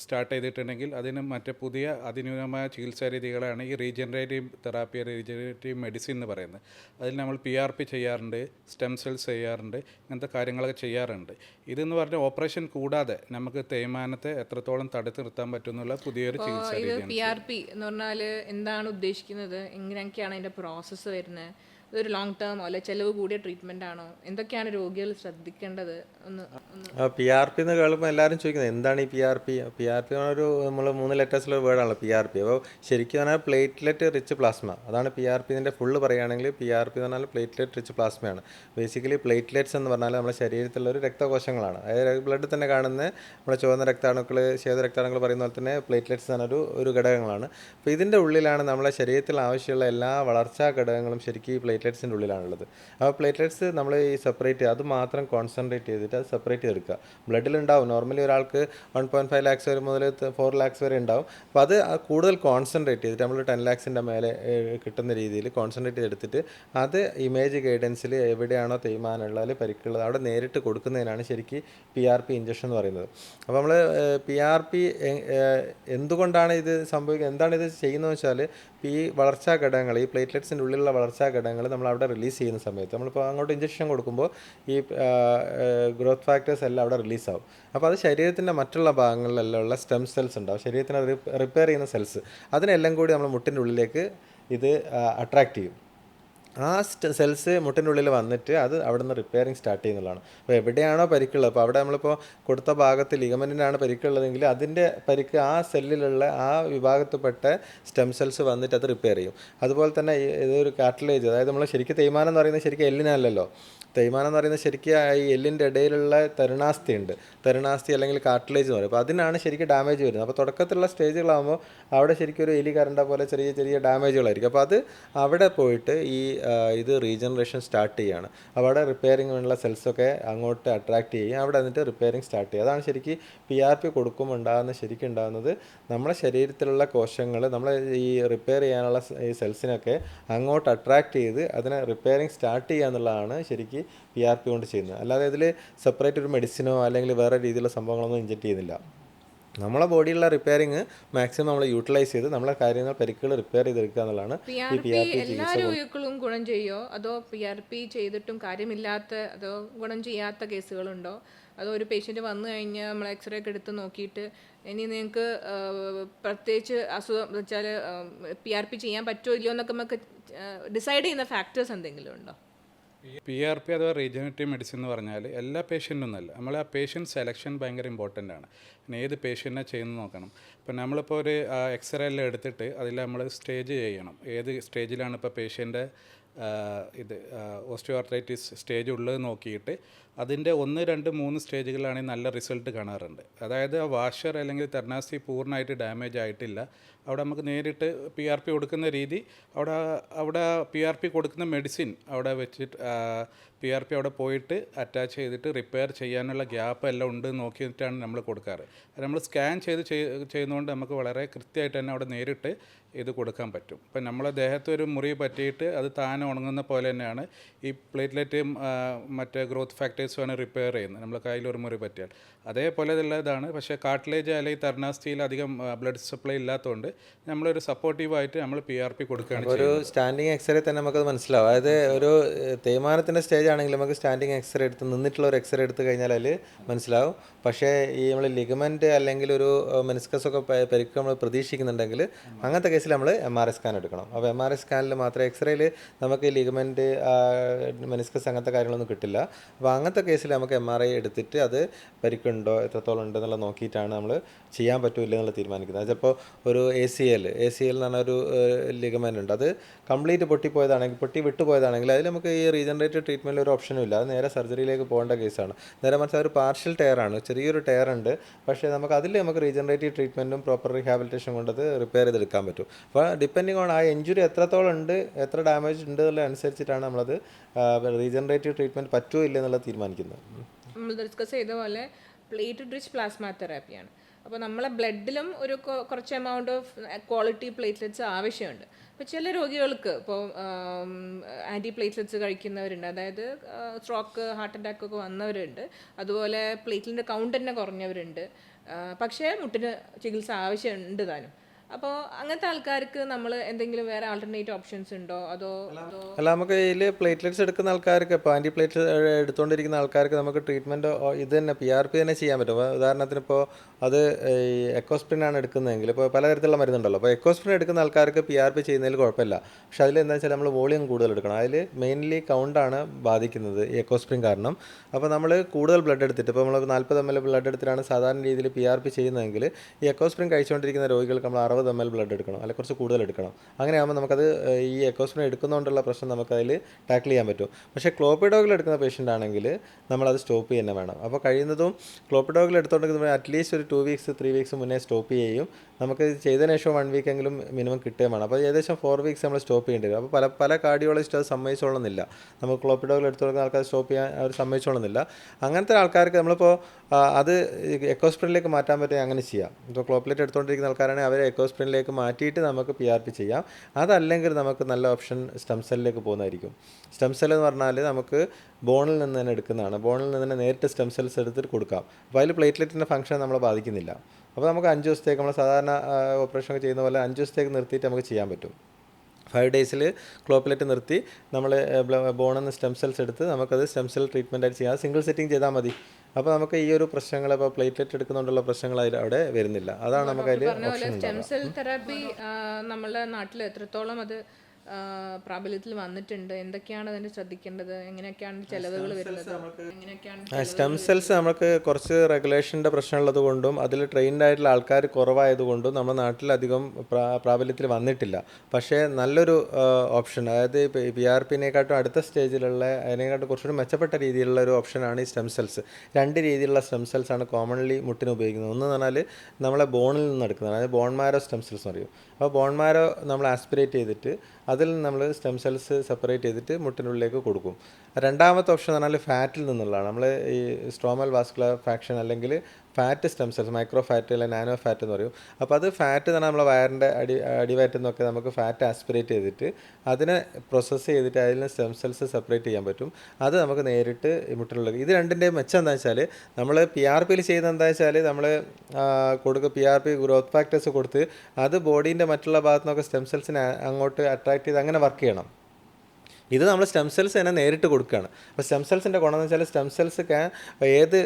സ്റ്റാർട്ട് ചെയ്തിട്ടുണ്ടെങ്കിൽ അതിന് മറ്റേ പുതിയ അതിനൂനമായ ചികിത്സാ രീതികളാണ് ഈ റീജനറേറ്റീവ് തെറാപ്പി റീജനറേറ്റീവ് മെഡിസിൻ എന്ന് പറയുന്നത്. അതിൽ നമ്മൾ പി ആർ പി ചെയ്യാറുണ്ട് സ്റ്റെം സെൽസ് ചെയ്യാറുണ്ട് ഇങ്ങനത്തെ കാര്യങ്ങളൊക്കെ ചെയ്യാറുണ്ട്. ഇതെന്ന് പറഞ്ഞാൽ ഓപ്പറേഷൻ കൂടാതെ നമുക്ക് തേയ്മാനത്തെ എത്രത്തോളം തടുത്ത് നിർത്താൻ പറ്റുന്നുള്ള പുതിയൊരു ചികിത്സാ പി ആർ പി എന്ന് പറഞ്ഞാൽ എന്താണ് ഉദ്ദേശിക്കുന്നത്? എങ്ങനെയൊക്കെയാണ് അതിന്റെ പ്രോസസ്സ് വരുന്നത്? ഇതൊരു ലോങ് ടേം അല്ലെ? ചെലവ് കൂടിയ ട്രീറ്റ്മെന്റ് ആണോ? എന്തൊക്കെയാണ് രോഗികൾ ശ്രദ്ധിക്കേണ്ടത്? ഒന്ന് പി ആർ പി എന്ന് കേൾക്കുമ്പോൾ എല്ലാവരും ചോദിക്കുന്നത് എന്താണ് ഈ P R P P R P ഒരു നമ്മൾ മൂന്ന് ലെറ്റേഴ്സിലുള്ള വേർഡാണല്ലോ പി ആർ പി അപ്പോൾ ശരിക്കും പറഞ്ഞാൽ പ്ലേറ്റ്ലെറ്റ് റിച്ച് പ്ലാസ്മ അതാണ് പി ആർ പിന്റെ ഫുള്ള് പറയുകയാണെങ്കിൽ പി ആർ പി എന്ന് പറഞ്ഞാൽ പ്ലേറ്റ്ലെറ്റ് റിച്ച് പ്ലാസ്മയാണ് ബേസിക്കലി പ്ലേറ്റ്ലെറ്റ്സ് എന്ന് പറഞ്ഞാൽ നമ്മുടെ ശരീരത്തിലുള്ള ഒരു രക്തകോശങ്ങളാണ്. അതായത് ബ്ലഡ് തന്നെ കാണുന്ന നമ്മുടെ ചുവന്ന രക്താണുക്കൾ ശ്വേത രക്താണുക്കൾ പറയുന്ന പോലെ തന്നെ പ്ലേറ്റ്ലെറ്റ്സ് എന്ന ഒരു ഒരു ഘടകങ്ങളാണ്. അപ്പോൾ ഇതിന്റെ ഉള്ളിലാണ് നമ്മുടെ ശരീരത്തിൽ ആവശ്യമുള്ള എല്ലാ വളർച്ചാ ഘടകങ്ങളും ശരിക്കും ഈ പ്ലേറ്റ്ലെറ്റ്സിന്റെ ഉള്ളിലാണുള്ളത്. അപ്പോൾ പ്ലേറ്റ്ലെറ്റ്സ് നമ്മൾ ഈ സെപ്പറേറ്റ് അത് മാത്രം കോൺസെൻട്രേറ്റ് ചെയ്തിട്ട് അത് സെപ്പറേറ്റ് ചെയ്തെടുക്കുക. ബ്ലഡിൽ ഉണ്ടാവും നോർമലി ഒരാൾക്ക് വൺ പോയിന്റ് ഫൈവ് ലാക്സ് വരെ മുതൽ ഫോർ ലാക്സ് വരെ ഉണ്ടാവും. അപ്പോൾ അത് കൂടുതൽ കോൺസെൻട്രേറ്റ് ചെയ്തിട്ട് നമ്മൾ ടെൻ ലാക്സിന്റെ മേലെ കിട്ടുന്ന രീതിയിൽ കോൺസെൻട്രേറ്റ് ചെയ്തെടുത്തിട്ട് അത് ഇമേജ് ഗൈഡൻസിൽ എവിടെയാണോ തേയ്മാനുള്ളത് അല്ലെങ്കിൽ പരിക്കുള്ളത് അവിടെ നേരിട്ട് കൊടുക്കുന്നതിനാണ് ശരിക്കും പി ആർ പി ഇഞ്ചക്ഷൻ എന്ന് പറയുന്നത്. അപ്പോൾ നമ്മൾ പി ആർ പി എന്തുകൊണ്ടാണ് ഇത് സംഭവിക്കുന്നത് എന്താണ് ഇത് ചെയ്യുന്നത് വെച്ചാൽ ഈ വളർച്ചാ ഘടകങ്ങൾ ഈ പ്ലേറ്റ്ലെറ്റ്സിന്റെ ഉള്ളിലുള്ള വളർച്ചാ ഘടകങ്ങൾ നമ്മൾ അവിടെ റിലീസ് ചെയ്യുന്ന സമയത്ത്. നമ്മളിപ്പോൾ അങ്ങോട്ട് ഇഞ്ചക്ഷൻ കൊടുക്കുമ്പോൾ ഈ ഗ്രോത്ത് ഫാക്ടേഴ്സ് എല്ലാം അവിടെ റിലീസാവും അപ്പോൾ അത് ശരീരത്തിന്റെ മറ്റുള്ള ഭാഗങ്ങളിലെല്ലാം ഉള്ള സ്റ്റെം സെൽസ് ഉണ്ടാവും. ശരീരത്തിന് റിപ്പയർ ചെയ്യുന്ന സെൽസ് അതിനെല്ലാം കൂടി നമ്മൾ മുട്ടിന്റെ ഉള്ളിലേക്ക് ഇത് അട്രാക്റ്റ് ചെയ്യും. ആ സെൽസ് മുട്ടിന്റെ ഉള്ളിൽ വന്നിട്ട് അത് അവിടെ നിന്ന് റിപ്പയറിങ് സ്റ്റാർട്ട് ചെയ്യുന്നതാണ്. അപ്പോൾ എവിടെയാണോ പരിക്കുള്ളത് അപ്പോൾ അവിടെ നമ്മളിപ്പോൾ കൊടുത്ത ഭാഗത്ത് ലിഗമെന്റിനാണ് പരിക്കുള്ളതെങ്കിൽ അതിന്റെ പരിക്ക് ആ സെല്ലിലുള്ള ആ വിഭാഗത്തിൽപ്പെട്ട സ്റ്റെം സെൽസ് വന്നിട്ട് അത് റിപ്പയർ ചെയ്യും. അതുപോലെ തന്നെ ഇതൊരു കാർട്ടിലേജ് അതായത് നമ്മൾ ശരിക്കും തേയ്മാനം എന്ന് പറയുന്നത് ശരിക്കും എല്ലിനല്ലല്ലോ തേയ്മാനം എന്ന് പറയുന്നത് ശരിക്കും ഈ എല്ലിന്റെ ഇടയിലുള്ള തരുണാസ്ഥി ഉണ്ട്. തരുണാസ്ഥി അല്ലെങ്കിൽ കാർട്ടിലേജ് എന്ന് പറയും. അപ്പോൾ അതിനാണ് ശരിക്കും ഡാമേജ് വരുന്നത്. അപ്പോൾ തുടക്കത്തിലുള്ള സ്റ്റേജുകളാകുമ്പോൾ അവിടെ ശരിക്കും ഒരു എലി കരണ്ട പോലെ ചെറിയ ചെറിയ ഡാമേജുകളായിരിക്കും അപ്പോൾ അത് അവിടെ പോയിട്ട് ഈ ഇത് റീജനറേഷൻ സ്റ്റാർട്ട് ചെയ്യുകയാണ്. അവിടെ റിപ്പയറിംഗ് ഉള്ള സെൽസൊക്കെ അങ്ങോട്ട് അട്രാക്ട് ചെയ്യും അവിടെ എന്നിട്ട് റിപ്പയറിംഗ് സ്റ്റാർട്ട് ചെയ്യുക. അതാണ് ശരിക്കും പി ആർ പി കൊടുക്കുമ്പോൾ ഉണ്ടാകുന്ന ശരിക്കും ഉണ്ടാകുന്നത് നമ്മുടെ ശരീരത്തിലുള്ള കോശങ്ങൾ നമ്മൾ ഈ റിപ്പയർ ചെയ്യാനുള്ള ഈ സെൽസിനൊക്കെ അങ്ങോട്ട് അട്രാക്ട് ചെയ്ത് അതിനെ റിപ്പയറിംഗ് സ്റ്റാർട്ട് ചെയ്യുക എന്നുള്ളതാണ് ശരിക്കും പി ആർ പി കൊണ്ട് ചെയ്യുന്നത്. അല്ലാതെ ഇതിൽ സെപ്പറേറ്റ് ഒരു മെഡിസിനോ അല്ലെങ്കിൽ വേറെ രീതിയിലുള്ള സംഭവങ്ങളൊന്നും ഇഞ്ചക്ട് ചെയ്യുന്നില്ല. നമ്മളെ ബോഡിയിലുള്ള റിപ്പയറിങ് മാക്സിമം നമ്മൾ യൂട്ടിലൈസ് ചെയ്ത് നമ്മളെ കാര്യങ്ങൾ പരിക്കുകൾ റിപ്പയർ ചെയ്തെടുക്കുക എന്നുള്ളതാണ് ഈ പി ആർ പി എല്ലാ രോഗികൾക്കും ഗുണം ചെയ്യോ? അതോ പി ആർ പി ചെയ്തിട്ടും കാര്യമില്ലാത്ത അതോ ഗുണം ചെയ്യാത്ത കേസുകളുണ്ടോ? അതോ ഒരു പേഷ്യന്റ് വന്നു കഴിഞ്ഞാൽ നമ്മൾ എക്സ്റേ ഒക്കെ എടുത്ത് നോക്കിയിട്ട് ഇനി നിങ്ങൾക്ക് പ്രത്യേകിച്ച് അസുഖം വെച്ചാൽ പി ആർ പി ചെയ്യാൻ പറ്റുമോ ഇല്ലയോ എന്നൊക്കെ നമുക്ക് ഡിസൈഡ് ചെയ്യുന്ന ഫാക്ടേഴ്സ് എന്തെങ്കിലും ഉണ്ടോ? പി ആർ പി അഥവാ റീജനറേറ്റീവ് മെഡിസിൻ എന്ന് പറഞ്ഞാൽ എല്ലാ പേഷ്യന്റും ഒന്നല്ല നമ്മൾ ആ പേഷ്യന്റ് സെലക്ഷൻ ഭയങ്കര ഇമ്പോർട്ടന്റ് ആണ്. പിന്നെ ഏത് പേഷ്യന്റിനെ ചെയ്യുന്നു നോക്കണം. ഇപ്പം നമ്മളിപ്പോൾ ഒരു എക്സ്റേ എല്ലാം എടുത്തിട്ട് അതിൽ നമ്മൾ സ്റ്റേജ് ചെയ്യണം. ഏത് സ്റ്റേജിലാണ് ഇപ്പോൾ പേഷ്യന്റെ ഇത് ഓസ്റ്റിയോആർത്രൈറ്റിസ് സ്റ്റേജ് ഉള്ളത് നോക്കിയിട്ട് അതിന്റെ ഒന്ന് രണ്ട് മൂന്ന് സ്റ്റേജുകളാണെങ്കിൽ നല്ല റിസൾട്ട് കാണാറുണ്ട്. അതായത് ആ വാഷർ അല്ലെങ്കിൽ തെർണാസി പൂർണമായിട്ട് ഡാമേജ് ആയിട്ടില്ല. അവിടെ നമുക്ക് നേരിട്ട് പി ആർ പി കൊടുക്കുന്ന രീതി അവിടെ അവിടെ പി ആർ പി കൊടുക്കുന്ന മെഡിസിൻ അവിടെ വെച്ചിട്ട് പി ആർ പി അവിടെ പോയിട്ട് അറ്റാച്ച് ചെയ്തിട്ട് റിപ്പയർ ചെയ്യാനുള്ള ഗ്യാപ്പ് എല്ലാം ഉണ്ട് നോക്കിയിട്ടാണ് നമ്മൾ കൊടുക്കാറ്. നമ്മൾ സ്കാൻ ചെയ്ത് ചെയ്യുന്നതുകൊണ്ട് നമുക്ക് വളരെ കൃത്യമായിട്ട് തന്നെ അവിടെ നേരിട്ട് ഇത് കൊടുക്കാൻ പറ്റും. ഇപ്പം നമ്മളെ ദേഹത്ത് ഒരു മുറി പറ്റിയിട്ട് അത് താൻ ഉണങ്ങുന്ന പോലെ തന്നെയാണ് ഈ പ്ലേറ്റ്ലെറ്റ് മറ്റേ ഗ്രോത്ത് ഫാക്ടേഴ്സുമാണ് റിപ്പയർ ചെയ്യുന്നത്. നമ്മൾ കയ്യിൽ ഒരു മുറി പറ്റിയാൽ. അതേപോലെ ഉള്ളതാണ് പക്ഷേ കാട്ടിലേജ് അല്ലെങ്കിൽ തെർണാസ്റ്റിയിൽ അധികം ബ്ലഡ് സപ്ലൈ ഇല്ലാത്തതുകൊണ്ട് നമ്മളൊരു സപ്പോർട്ടീവായിട്ട് നമ്മൾ പി ആർ പി കൊടുക്കുകയാണ് ഒരു സ്റ്റാൻഡിങ് എക്സ്റേ തന്നെ നമുക്കത് മനസ്സിലാവും. അതായത് ഒരു തേയ്മാനത്തിന്റെ സ്റ്റേജ് ആണെങ്കിൽ നമുക്ക് സ്റ്റാൻഡിങ് എക്സ്റേ എടുത്ത് നിന്നിട്ടുള്ള ഒരു എക്സ്റേ എടുത്ത് കഴിഞ്ഞാൽ അതിൽ മനസ്സിലാവും. പക്ഷേ ഈ നമ്മൾ ലിഗമെന്റ് അല്ലെങ്കിൽ ഒരു മെനിസ്കസ് ഒക്കെ പരിക്ക് നമ്മൾ പ്രതീക്ഷിക്കുന്നുണ്ടെങ്കിൽ അങ്ങനത്തെ കേസിൽ നമ്മൾ എം ആർ ഐ സ്കാൻ എടുക്കണം. അപ്പോൾ എം ആർ ഐ സ്കാനിൽ മാത്രമേ എക്സ്റേയിൽ നമുക്ക് ലിഗമെന്റ് മെനിസ്കസ് അങ്ങനത്തെ കാര്യങ്ങളൊന്നും കിട്ടില്ല. അപ്പോൾ അങ്ങനത്തെ കേസിൽ നമുക്ക് എം ആർ ഐ എടുത്തിട്ട് അത് പരിക്കുണ്ടോ എത്രത്തോളം ഉണ്ടെന്നുള്ളത് നോക്കിയിട്ടാണ് നമ്മൾ ചെയ്യാൻ പറ്റൂല എന്നുള്ള തീരുമാനിക്കുന്നത്. ചിലപ്പോൾ ഒരു A C L A C L എന്ന് പറഞ്ഞ ഒരു ലിഗമെന്റ് ഉണ്ട്. അത് കംപ്ലീറ്റ് പൊട്ടിപ്പോയതാണെങ്കിൽ പൊട്ടി വിട്ടുപോയതാണെങ്കിൽ അതിൽ നമുക്ക് ഈ റീജനറേറ്റീവ് ട്രീറ്റ്മെന്റിൽ ഒരു ഓപ്ഷനും ഇല്ല. അത് നേരെ സർജറിയിലേക്ക് പോകേണ്ട കേസാണ്. നേരെ മറിച്ച് ഒരു പാർഷ്യൽ ടയർ ആണ്. ചെറിയൊരു ടയർ ഉണ്ട്. പക്ഷേ നമുക്ക് അതിൽ നമുക്ക് റീജനറേറ്റീവ് ട്രീറ്റ്മെന്റും പ്രോപ്പർ റീഹാബിലിറ്റേഷൻ കൊണ്ടത് റിപ്പയർ ചെയ്തെടുക്കാൻ പറ്റും. അപ്പോൾ ഡിപ്പെൻഡിങ് ഓൺ ആ എഞ്ചുറി എത്രത്തോളം ഉണ്ട് എത്ര ഡാമേജ് ഉണ്ട് എന്നുള്ള അനുസരിച്ചിട്ടാണ് നമ്മളത് റീജനറേറ്റീവ് ട്രീറ്റ്മെന്റ് പറ്റുമോ ഇല്ല എന്നുള്ളത് തീരുമാനിക്കുന്നത്. നമ്മൾ ഡിസ്കസ് ചെയ്ത പോലെ പ്ലേറ്റ് റിച്ച് പ്ലാസ്മ തെറാപ്പിയാണ് അപ്പോൾ നമ്മളെ ബ്ലഡിലും ഒരു കുറച്ച് എമൗണ്ട് ഓഫ് ക്വാളിറ്റി പ്ലേറ്റ്ലെറ്റ്സ് ആവശ്യമുണ്ട്. അപ്പോൾ ചില രോഗികൾക്ക് ഇപ്പോൾ ആന്റി പ്ലേറ്റ്ലെറ്റ്സ് കഴിക്കുന്നവരുണ്ട്. അതായത് സ്ട്രോക്ക് ഹാർട്ട് അറ്റാക്ക് ഒക്കെ വന്നവരുണ്ട്. അതുപോലെ പ്ലേറ്റ്ലിന്റെ കൗണ്ട് തന്നെ കുറഞ്ഞവരുണ്ട്. പക്ഷേ മുട്ടിന് ചികിത്സ ആവശ്യമുണ്ട് താനും. അപ്പോൾ അങ്ങനത്തെ ആൾക്കാർക്ക് നമ്മൾ എന്തെങ്കിലും വേറെ ആൾട്ടർനേറ്റ് ഓപ്ഷൻസ് ഉണ്ടോ? അതോ അല്ല നമുക്ക് ഇതിൽ പ്ലേറ്റ്ലെറ്റ്സ് എടുക്കുന്ന ആൾക്കാർക്ക് ഇപ്പോൾ ആന്റി പ്ലേറ്റ്ലെറ്റ് എടുത്തുകൊണ്ടിരിക്കുന്ന ആൾക്കാർക്ക് നമുക്ക് ട്രീറ്റ്മെന്റ് ഇത് തന്നെ പി ആർ പി തന്നെ ചെയ്യാൻ പറ്റും. ഉദാഹരണത്തിന് ഇപ്പോൾ അത് എക്കോസ്പ്രിൻ ആണ് എടുക്കുന്നതെങ്കിൽ ഇപ്പോൾ പലതരത്തിലുള്ള മരുന്നുണ്ടല്ലോ. അപ്പോൾ എക്കോസ്പ്രിൻ എടുക്കുന്ന ആൾക്കാർക്ക് പി ആർ പി ചെയ്യുന്നതിൽ കുഴപ്പമില്ല. പക്ഷേ അതിൽ എന്താ വെച്ചാൽ നമ്മൾ വോളിയം കൂടുതൽ എടുക്കണം. അതിൽ മെയിൻലി കൗണ്ടാണ് ബാധിക്കുന്നത് ഈ എക്കോസ്പ്രിൻ കാരണം. അപ്പോൾ നമ്മൾ കൂടുതൽ ബ്ലഡ് എടുത്തിട്ട് ഇപ്പോൾ നമ്മൾ നാൽപ്പത് എം എൽ ബ്ലഡ് എടുത്തിട്ടാണ് സാധാരണ രീതിയിൽ പി ആർ പി ചെയ്യുന്നതെങ്കിൽ ഈ എക്കോസ്പ്രിൻ കഴിച്ചുകൊണ്ടിരിക്കുന്ന രോഗികൾക്ക് നമ്മൾ അറുപത് എം എൽ ബ്ലഡ് എടുക്കണം അല്ലെങ്കിൽ കുറച്ച് കൂടുതൽ എടുക്കണം. അങ്ങനെയാകുമ്പോൾ നമുക്കത് ഈ എക്കോസ്പ്രിൻ എടുക്കുന്നതുകൊണ്ടുള്ള പ്രശ്നം നമുക്കതിൽ ടാക്കിൾ ചെയ്യാൻ പറ്റും. പക്ഷേ ക്ലോപ്പിഡോഗിൽ എടുക്കുന്ന പേഷ്യന്റ് ആണെങ്കിൽ നമ്മളത് സ്റ്റോപ്പ് ചെയ്യുന്നത് വേണം. അപ്പോൾ കഴിയുന്നതും ക്ലോപ്പിഡോഗിൽ എടുത്തുകൊണ്ടെങ്കിൽ അറ്റ്ലീസ്റ്റ് ഒരു ടു വീക്സ് ത്രീ വീക്സ് മുന്നേ സ്റ്റോപ്പ് ചെയ്യും. നമുക്ക് ചെയ്തതിന് ശേഷം വൺ വീക്ക് എങ്കിലും മിനിമം കിട്ടുകയും വേണം. അപ്പോൾ ഏകദേശം ഫോർ വീക്സ് നമ്മൾ സ്റ്റോപ്പ് ചെയ്യേണ്ടി വരും. അപ്പോൾ പല പല കാർഡിയോളജിസ്റ്റ് അത് സമ്മതിച്ചോളുന്നില്ല നമുക്ക് ക്ലോപ്പിഡോഗിൽ എടുത്തു കൊടുക്കുന്ന ആൾക്കാർ സ്റ്റോപ്പ് ചെയ്യാൻ അവർ സമ്മതിച്ചോളുന്നില്ല അങ്ങനത്തെ ആൾക്കാർക്ക് നമ്മളിപ്പോൾ അത് എക്കോസ്പ്രിനിലേക്ക് മാറ്റാൻ പറ്റുമെങ്കിൽ അങ്ങനെ ചെയ്യാം. ഇപ്പോൾ ക്ലോപ്പിലേറ്റ് എടുത്തുകൊണ്ടിരിക്കുന്ന ആൾക്കാരാണെങ്കിൽ അവരെ എക്കോസ്പ്രിനിലേക്ക് മാറ്റിയിട്ട് നമുക്ക് പി ആർ പി ചെയ്യാം. അതല്ലെങ്കിൽ നമുക്ക് നല്ല ഓപ്ഷൻ സ്റ്റം സെല്ലിലേക്ക് പോകുന്നതായിരിക്കും. സ്റ്റം സെൽ എന്ന് പറഞ്ഞാൽ നമുക്ക് ബോണിൽ നിന്ന് തന്നെ എടുക്കുന്നതാണ്. ബോണിൽ നിന്ന് തന്നെ നേരിട്ട് സ്റ്റം സെൽസ് എടുത്തിട്ട് കൊടുക്കാം. അപ്പോൾ അതിൽ പ്ലേറ്റ്ലെറ്റിന്റെ ഫംഗ്ഷൻ നമ്മളെ ബാധിക്കുന്നില്ല. അപ്പോൾ നമുക്ക് അഞ്ച് ദിവസത്തേക്ക് നമ്മൾ സാധാരണ ഓപ്പറേഷൻ ഒക്കെ ചെയ്യുന്ന പോലെ അഞ്ച് ദിവസത്തേക്ക് നിർത്തിയിട്ട് നമുക്ക് ചെയ്യാൻ പറ്റും. ഫൈവ് ഡേയ്സിൽ ക്ലോപ്പിലെറ്റ് നിർത്തി നമ്മൾ ബോണിൽ നിന്ന് സ്റ്റെം സെൽസ് എടുത്ത് നമുക്കത് സ്റ്റെം സെൽ ട്രീറ്റ്മെന്റായിട്ട് ചെയ്യാം. സിംഗിൾ സെറ്റിംഗ് ചെയ്താൽ മതി. അപ്പോൾ നമുക്ക് ഈ ഒരു പ്രശ്നങ്ങൾ ഇപ്പോൾ പ്ലേറ്റ്ലെറ്റ് എടുക്കുന്നതുകൊണ്ടുള്ള പ്രശ്നങ്ങൾ അതിൽ അവിടെ വരുന്നില്ല. അതാണ് നമുക്ക് അതിൽ സ്റ്റെം സെൽ തെറാപ്പി നമ്മുടെ നാട്ടിൽ എത്രത്തോളം അത് പ്രാബല്യത്തിൽ വന്നിട്ടുണ്ട്. എന്തൊക്കെയാണ് അതിന് ശ്രദ്ധിക്കേണ്ടത്? എങ്ങനെയൊക്കെയാണ് ചെലവുകൾ വരുന്നത്? എങ്ങനെയൊക്കെയാണ് സ്റ്റെം സെൽസ് നമുക്ക് കുറച്ച് റെഗുലേഷന്റെ പ്രശ്നമുള്ളത് കൊണ്ടും അതിൽ ട്രെയിൻഡ് ആയിട്ടുള്ള ആൾക്കാർ കുറവായതുകൊണ്ടും നമ്മുടെ നാട്ടിൽ അധികം പ്രാ- പ്രാബല്യത്തിൽ വന്നിട്ടില്ല. പക്ഷേ നല്ലൊരു ഓപ്ഷൻ അതായത് പി ആർ പിന്നെക്കാട്ടും അടുത്ത സ്റ്റേജിലുള്ള അതിനെക്കാട്ടും കുറച്ചുകൂടി മെച്ചപ്പെട്ട രീതിയിലുള്ള ഒരു ഓപ്ഷനാണ് ഈ സ്റ്റെം സെൽസ് രണ്ട് രീതിയിലുള്ള സ്റ്റെം സെൽസ് ആണ് കോമൺലി മുട്ടിന് ഉപയോഗിക്കുന്നത്. ഒന്ന് എന്ന് പറഞ്ഞാൽ നമ്മളെ ബോണിൽ നിന്ന് എടുക്കുന്നത് അതായത് ബോൺമാരോ സ്റ്റെം സെൽസ് എന്ന് പറയും. അപ്പോൾ ബോൺ മാരോ നമ്മൾ ആസ്പിറേറ്റ് ചെയ്തിട്ട് അതിൽ നമ്മൾ സ്റ്റെം സെൽസ് സെപ്പറേറ്റ് ചെയ്തിട്ട് മുട്ടിനുള്ളിലേക്ക് കൊടുക്കും. രണ്ടാമത്തെ ഓപ്ഷൻ എന്ന് പറഞ്ഞാൽ ഫാറ്റിൽ നിന്നുള്ളതാണ്. നമ്മൾ ഈ സ്ട്രോമൽ വാസ്കുലർ ഫാക്ഷൻ അല്ലെങ്കിൽ fat stem cells micro fat അല്ലെങ്കിൽ നാനോ ഫാറ്റ് എന്ന് പറയും. അപ്പോൾ അത് ഫാറ്റ് തന്നെ നമ്മളെ വയറിന്റെ അടി അടിവയറ്റിൽ നിന്നൊക്കെ നമുക്ക് ഫാറ്റ് ആസ്പിറേറ്റ് ചെയ്തിട്ട് അതിനെ പ്രോസസ്സ് ചെയ്തിട്ട് അതിൽ നിന്ന് സ്റ്റെം സെൽസ് സെപ്പറേറ്റ് ചെയ്യാൻ പറ്റും. അത് നമുക്ക് നേരിട്ട് ഈ മുട്ടിനുള്ളിൽ ഇത് രണ്ടിന്റെയും മെച്ചം എന്താ വെച്ചാൽ നമ്മൾ പി ആർ പിയിൽ ചെയ്യുന്നത് എന്താ വെച്ചാൽ നമ്മൾ കൊടുക്കുക P R P growth factors കൊടുത്ത് അത് ബോഡീന്റെ മറ്റുള്ള ഭാഗത്തു നിന്നൊക്കെ സ്റ്റെം സെൽസിനെ അങ്ങോട്ട് അട്രാക്ട് ചെയ്ത് അങ്ങനെ വർക്ക് ചെയ്യണം. ഇത് നമ്മൾ സ്റ്റെം സെൽസ് തന്നെ നേരിട്ട് കൊടുക്കുകയാണ്. അപ്പോൾ സ്റ്റെം സെൽസിന്റെ ഗുണം വെച്ചാൽ സ്റ്റെം സെൽസ് ഏത്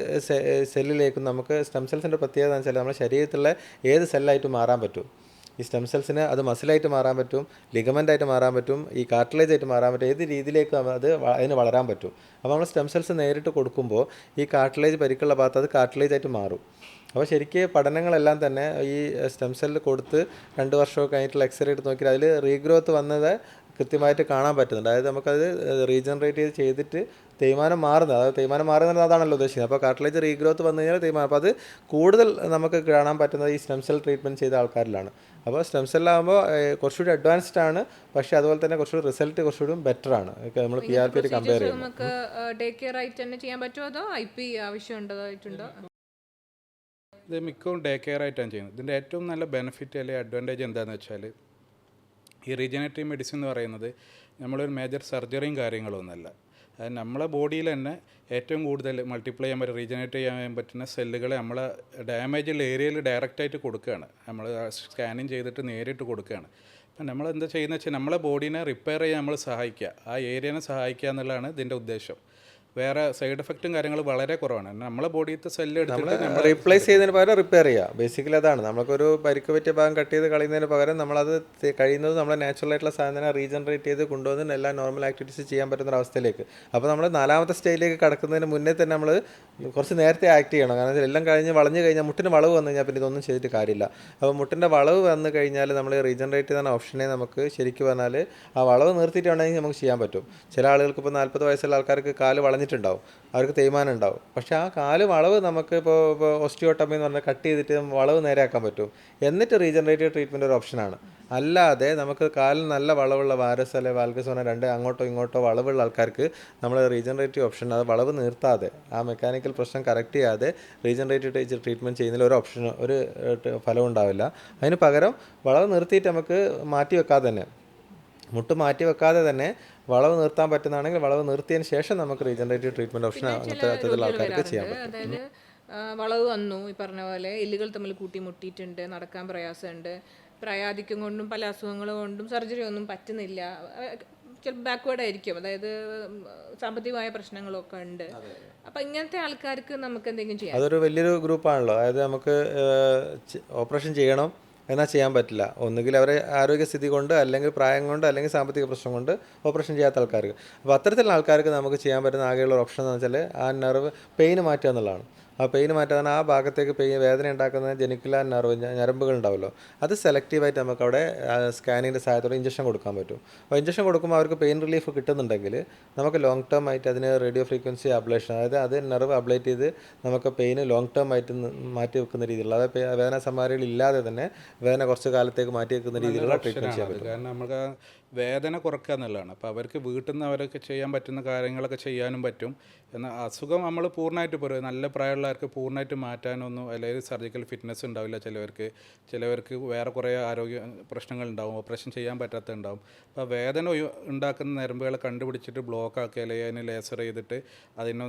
സെല്ലിലേക്കും നമുക്ക് സ്റ്റെം സെൽസിന്റെ പ്രത്യേകത എന്ന് വെച്ചാൽ നമ്മുടെ ശരീരത്തിലുള്ള ഏത് സെല്ലായിട്ട് മാറാൻ പറ്റും. ഈ സ്റ്റെം സെൽസിന് അത് മസിലായിട്ട് മാറാൻ പറ്റും ലിഗമെന്റായിട്ട് മാറാൻ പറ്റും ഈ കാർട്ടിലേജ് ആയിട്ട് മാറാൻ പറ്റും ഏത് രീതിയിലേക്ക് അത് അതിന് വളരാൻ പറ്റും. അപ്പോൾ നമ്മൾ സ്റ്റെം സെൽസ് നേരിട്ട് കൊടുക്കുമ്പോൾ ഈ കാർട്ടിലേജ് പരിക്കുള്ള ഭാഗത്ത് അത് കാർട്ടിലേജ് ആയിട്ട് മാറും. അപ്പോൾ ശരിക്ക് പഠനങ്ങളെല്ലാം തന്നെ ഈ സ്റ്റെം സെല്ല് കൊടുത്ത് രണ്ട് വർഷമൊക്കെ കഴിഞ്ഞിട്ടുള്ള എക്സ്റേ എടുത്ത് നോക്കിയാൽ അതിൽ റീഗ്രോത്ത് വന്നത് കൃത്യമായിട്ട് കാണാൻ പറ്റുന്നുണ്ട്. അതായത് നമുക്കത് റീജനറേറ്റ് ചെയ്ത് ചെയ്തിട്ട് തേയ്മാനം മാറുന്നത്. അതായത് തേയ്മാനം മാറുന്നത് അതാണല്ലോ ഉദ്ദേശിക്കുന്നത്. അപ്പോൾ കാർട്ടിലേജ് റീഗ്രോത്ത് വന്നു കഴിഞ്ഞാൽ തേയ്മാനം. അപ്പോൾ അത് കൂടുതൽ നമുക്ക് കാണാൻ പറ്റുന്നത് ഈ സ്റ്റെം സെൽ ട്രീറ്റ്മെന്റ് ചെയ്ത ആൾക്കാരിലാണ്. അപ്പോൾ സ്റ്റെം സെല്ലാകുമ്പോൾ കുറച്ചുകൂടി അഡ്വാൻസ്ഡ് ആണ്. പക്ഷേ അതുപോലെ തന്നെ കുറച്ചുകൂടി റിസൾട്ട് കുറച്ചുകൂടി ബെറ്റർ ആണ്. നമ്മൾ പി ആർ പി ആയിട്ട് കമ്പയർ ചെയ്യുമ്പോൾ നമുക്ക് ഡേ കെയർ ആയിട്ട് തന്നെ ചെയ്യാൻ പറ്റുമോ അതോ ഐ പി ആവശ്യമുണ്ടോ ഇത് മിക്കവും ഡേ കെയർ ആയിട്ടാണ് ചെയ്യുന്നത്. ഇതിന്റെ ഏറ്റവും നല്ല ബെനിഫിറ്റ് അല്ലെങ്കിൽ അഡ്വാന്റേജ് എന്താണെന്ന് വെച്ചാൽ ഈ റീജനറേറ്റീവ് മെഡിസിൻ എന്ന് പറയുന്നത് നമ്മളൊരു മേജർ സർജറിയും കാര്യങ്ങളൊന്നുമല്ല അത് നമ്മളെ ബോഡിയിൽ തന്നെ ഏറ്റവും കൂടുതൽ മൾട്ടിപ്ലൈ ചെയ്യാൻ പറ്റും റീജനറേറ്റ് ചെയ്യാൻ പറ്റുന്ന സെല്ലുകളെ നമ്മളെ ഡാമേജുള്ള ഏരിയയിൽ ഡയറക്റ്റായിട്ട് കൊടുക്കുകയാണ്. നമ്മൾ സ്കാനിങ് ചെയ്തിട്ട് നേരിട്ട് കൊടുക്കുകയാണ്. അപ്പം നമ്മൾ എന്താ ചെയ്യുന്നത് വെച്ചാൽ നമ്മളെ ബോഡീനെ റിപ്പയർ ചെയ്യാൻ നമ്മൾ സഹായിക്കുക. ആ ഏരിയനെ സഹായിക്കുക എന്നുള്ളതാണ് ഇതിന്റെ ഉദ്ദേശം. വേറെ സൈഡ് എഫക്റ്റും കാര്യങ്ങളും വളരെ കുറവാണ്. നമ്മളെ ബോഡിയത്തെ സെല്ല് എടുത്തിട്ട് നമ്മൾ റീപ്ലേസ് ചെയ്യുന്നതിന് പകരം റിപ്പയർ ചെയ്യുക ബേസിക്കലി അതാണ്. നമുക്കൊരു പരിക്ക് പറ്റിയ ഭാഗം കട്ട് ചെയ്ത് കളയുന്നതിന് പകരം നമ്മളത് കഴിയുന്നത് നമ്മളെ നാച്ചുറൽ ആയിട്ടുള്ള സാധനം റീജനറേറ്റ് ചെയ്ത് കൊണ്ടുവന്ന് എല്ലാ നോർമൽ ആക്ടിവിറ്റീസ് ചെയ്യാൻ പറ്റുന്ന അവസ്ഥയിലേക്ക് അപ്പോൾ നമ്മൾ നാലാമത്തെ സ്റ്റേജിലേക്ക് കടക്കുന്നതിന് മുന്നേ തന്നെ നമ്മൾ കുറച്ച് നേരത്തെ ആക്ട് ചെയ്യണം. കാരണം എല്ലാം കഴിഞ്ഞ് വളഞ്ഞു കഴിഞ്ഞാൽ മുട്ടിന് വളവ് വന്നു കഴിഞ്ഞാൽ പിന്നെ ഇതൊന്നും ചെയ്തിട്ട് കാര്യമില്ല. അപ്പോൾ മുട്ടിന്റെ വളവ് വന്നു കഴിഞ്ഞാൽ നമ്മൾ റീജനറേറ്റ് ചെയ്യുന്ന ഓപ്ഷനെ നമുക്ക് ശരിക്കും പറഞ്ഞാൽ ആ വളവ് നിർത്തിയിട്ടുണ്ടെങ്കിൽ നമുക്ക് ചെയ്യാൻ പറ്റും. ചില ആളുകൾക്ക് ഇപ്പോൾ നാൽപ്പത് വയസ്സുള്ള ആൾക്കാർക്ക് കാൽ വളഞ്ഞിട്ടുണ്ടാവും അവർക്ക് തേയ്മാനം ഉണ്ടാവും പക്ഷേ ആ കാൽ വളവ് നമുക്ക് ഇപ്പോൾ ഇപ്പോൾ ഓസ്റ്റിയോട്ടമി എന്ന് പറഞ്ഞാൽ കട്ട് ചെയ്തിട്ട് വളവ് നേരെയാക്കാൻ പറ്റും. എന്നിട്ട് റീജനറേറ്റീവ് ട്രീറ്റ്മെന്റ് ഒരു ഓപ്ഷനാണ്. അല്ലാതെ നമുക്ക് കാലിൽ നല്ല വളവുള്ള വാരസ് അല്ലെ വാൽഗസ് പറഞ്ഞ രണ്ട് അങ്ങോട്ടോ ഇങ്ങോട്ടോ വളവുള്ള ആൾക്കാർക്ക് നമ്മൾ റീജനറേറ്റീവ് ഓപ്ഷൻ അത് വളവ് നിർത്താതെ ആ മെക്കാനിക്കൽ പ്രശ്നം കറക്റ്റ് ചെയ്യാതെ റീജനറേറ്റീവ് ട്രീറ്റ്മെന്റ് ചെയ്യുന്നതിൽ ഒരു ഓപ്ഷൻ ഒരു ഫലം ഉണ്ടാവില്ല. അതിന് പകരം വളവ് നിർത്തിയിട്ട് നമുക്ക് മാറ്റി വെക്കാതെ തന്നെ മുട്ട് മാറ്റി വെക്കാതെ തന്നെ വളവ് നിർത്താൻ പറ്റുന്നതാണെങ്കിൽ വളവ് നിർത്തിയതിന് ശേഷം നമുക്ക് റീജനറേറ്റീവ് ട്രീറ്റ്മെന്റ് ഓപ്ഷൻ അങ്ങനത്തെ തരത്തിലുള്ള ആൾക്കാർക്ക് ചെയ്യാൻ പറ്റും. അതായത് വളവ് വന്നു ഈ പറഞ്ഞ പോലെ എല്ലുകൾ തമ്മിൽ കൂട്ടി മുട്ടിയിട്ടുണ്ട് നടക്കാൻ പ്രയാസമുണ്ട്. പ്രായാധിക്യം കൊണ്ടും പല അസുഖങ്ങൾ കൊണ്ടും സർജറി ഒന്നും പറ്റുന്നില്ല. ചിലപ്പോൾ ബാക്ക്വേർഡ് ആയിരിക്കും. അതായത് സാമ്പത്തികമായ പ്രശ്നങ്ങളൊക്കെ ഉണ്ട്. അപ്പം ഇങ്ങനത്തെ ആൾക്കാർക്ക് നമുക്ക് എന്തെങ്കിലും ചെയ്യാം അതൊരു വലിയൊരു ഗ്രൂപ്പാണല്ലോ അതായത് നമുക്ക് ഓപ്പറേഷൻ ചെയ്യണം. എന്നാൽ ചെയ്യാൻ പറ്റില്ല. ഒന്നുകിൽ അവരെ ആരോഗ്യസ്ഥിതി കൊണ്ട് അല്ലെങ്കിൽ പ്രായം കൊണ്ട് അല്ലെങ്കിൽ സാമ്പത്തിക പ്രശ്നം കൊണ്ട് ഓപ്പറേഷൻ ചെയ്യാത്ത ആൾക്കാർക്ക്. അപ്പോൾ അത്തരത്തിലുള്ള ആൾക്കാർക്ക് നമുക്ക് ചെയ്യാൻ പറ്റുന്ന ആകെയുള്ള ഓപ്ഷൻ എന്ന് വെച്ചാൽ ആ നെർവ് പെയിന് മാറ്റുക എന്നുള്ളതാണ്. ആ പെയിൻ മാറ്റാൻ ആ ഭാഗത്തേക്ക് പെയിൻ വേദന ഉണ്ടാക്കുന്ന ജനിക്കുല നെർവ് ഞരമ്പുകൾ ഉണ്ടാവുമല്ലോ അത് സെലക്റ്റീവായിട്ട് നമുക്ക് അവിടെ സ്കാനിങ്ങിന്റെ സഹായത്തോടെ ഇഞ്ചക്ഷൻ കൊടുക്കാൻ പറ്റും. അപ്പോൾ ഇഞ്ചക്ഷൻ കൊടുക്കുമ്പോൾ അവർക്ക് പെയിൻ റിലീഫ് കിട്ടുന്നുണ്ടെങ്കിൽ നമുക്ക് ലോങ് ടേം ആയിട്ട് അതിന് റേഡിയോ ഫ്രീക്വൻസി അബ്ലേഷൻ അതായത് അത് നെർവ് അബ്ലേറ്റ് ചെയ്ത് നമുക്ക് പെയിൻ ലോങ് ടേം ആയിട്ട് മാറ്റി വെക്കുന്ന രീതിയിലുള്ള അതായത് വേദന സംഹാരികൾ ഇല്ലാതെ തന്നെ വേദന കുറച്ച് കാലത്തേക്ക് മാറ്റി വെക്കുന്ന രീതിയിലുള്ള ട്രീറ്റ്മെന്റ് ചെയ്യാൻ പറ്റും കാരണം നമുക്ക് വേദന കുറയ്ക്കുക എന്നുള്ളതാണ്. അപ്പോൾ അവർക്ക് വീട്ടിൽ നിന്ന് അവരൊക്കെ ചെയ്യാൻ പറ്റുന്ന കാര്യങ്ങളൊക്കെ ചെയ്യാനും പറ്റും. എന്നാൽ അസുഖം നമ്മൾ പൂർണമായിട്ട് പോരും നല്ല പ്രായമുള്ളവർക്ക് പൂർണമായിട്ട് മാറ്റാനൊന്നും അല്ലെങ്കിൽ സർജിക്കൽ ഫിറ്റ്നസ് ഉണ്ടാവില്ല ചിലവർക്ക് ചിലവർക്ക് വേറെ കുറേ ആരോഗ്യ പ്രശ്നങ്ങൾ ഉണ്ടാവും ഓപ്പറേഷൻ ചെയ്യാൻ പറ്റാത്ത ഉണ്ടാവും അപ്പോൾ വേദന ഉണ്ടാക്കുന്ന നരമ്പുകളെ കണ്ടുപിടിച്ചിട്ട് ബ്ലോക്ക് ആക്കുക അല്ലെങ്കിൽ അതിന് ലേസർ ചെയ്തിട്ട് അതിന്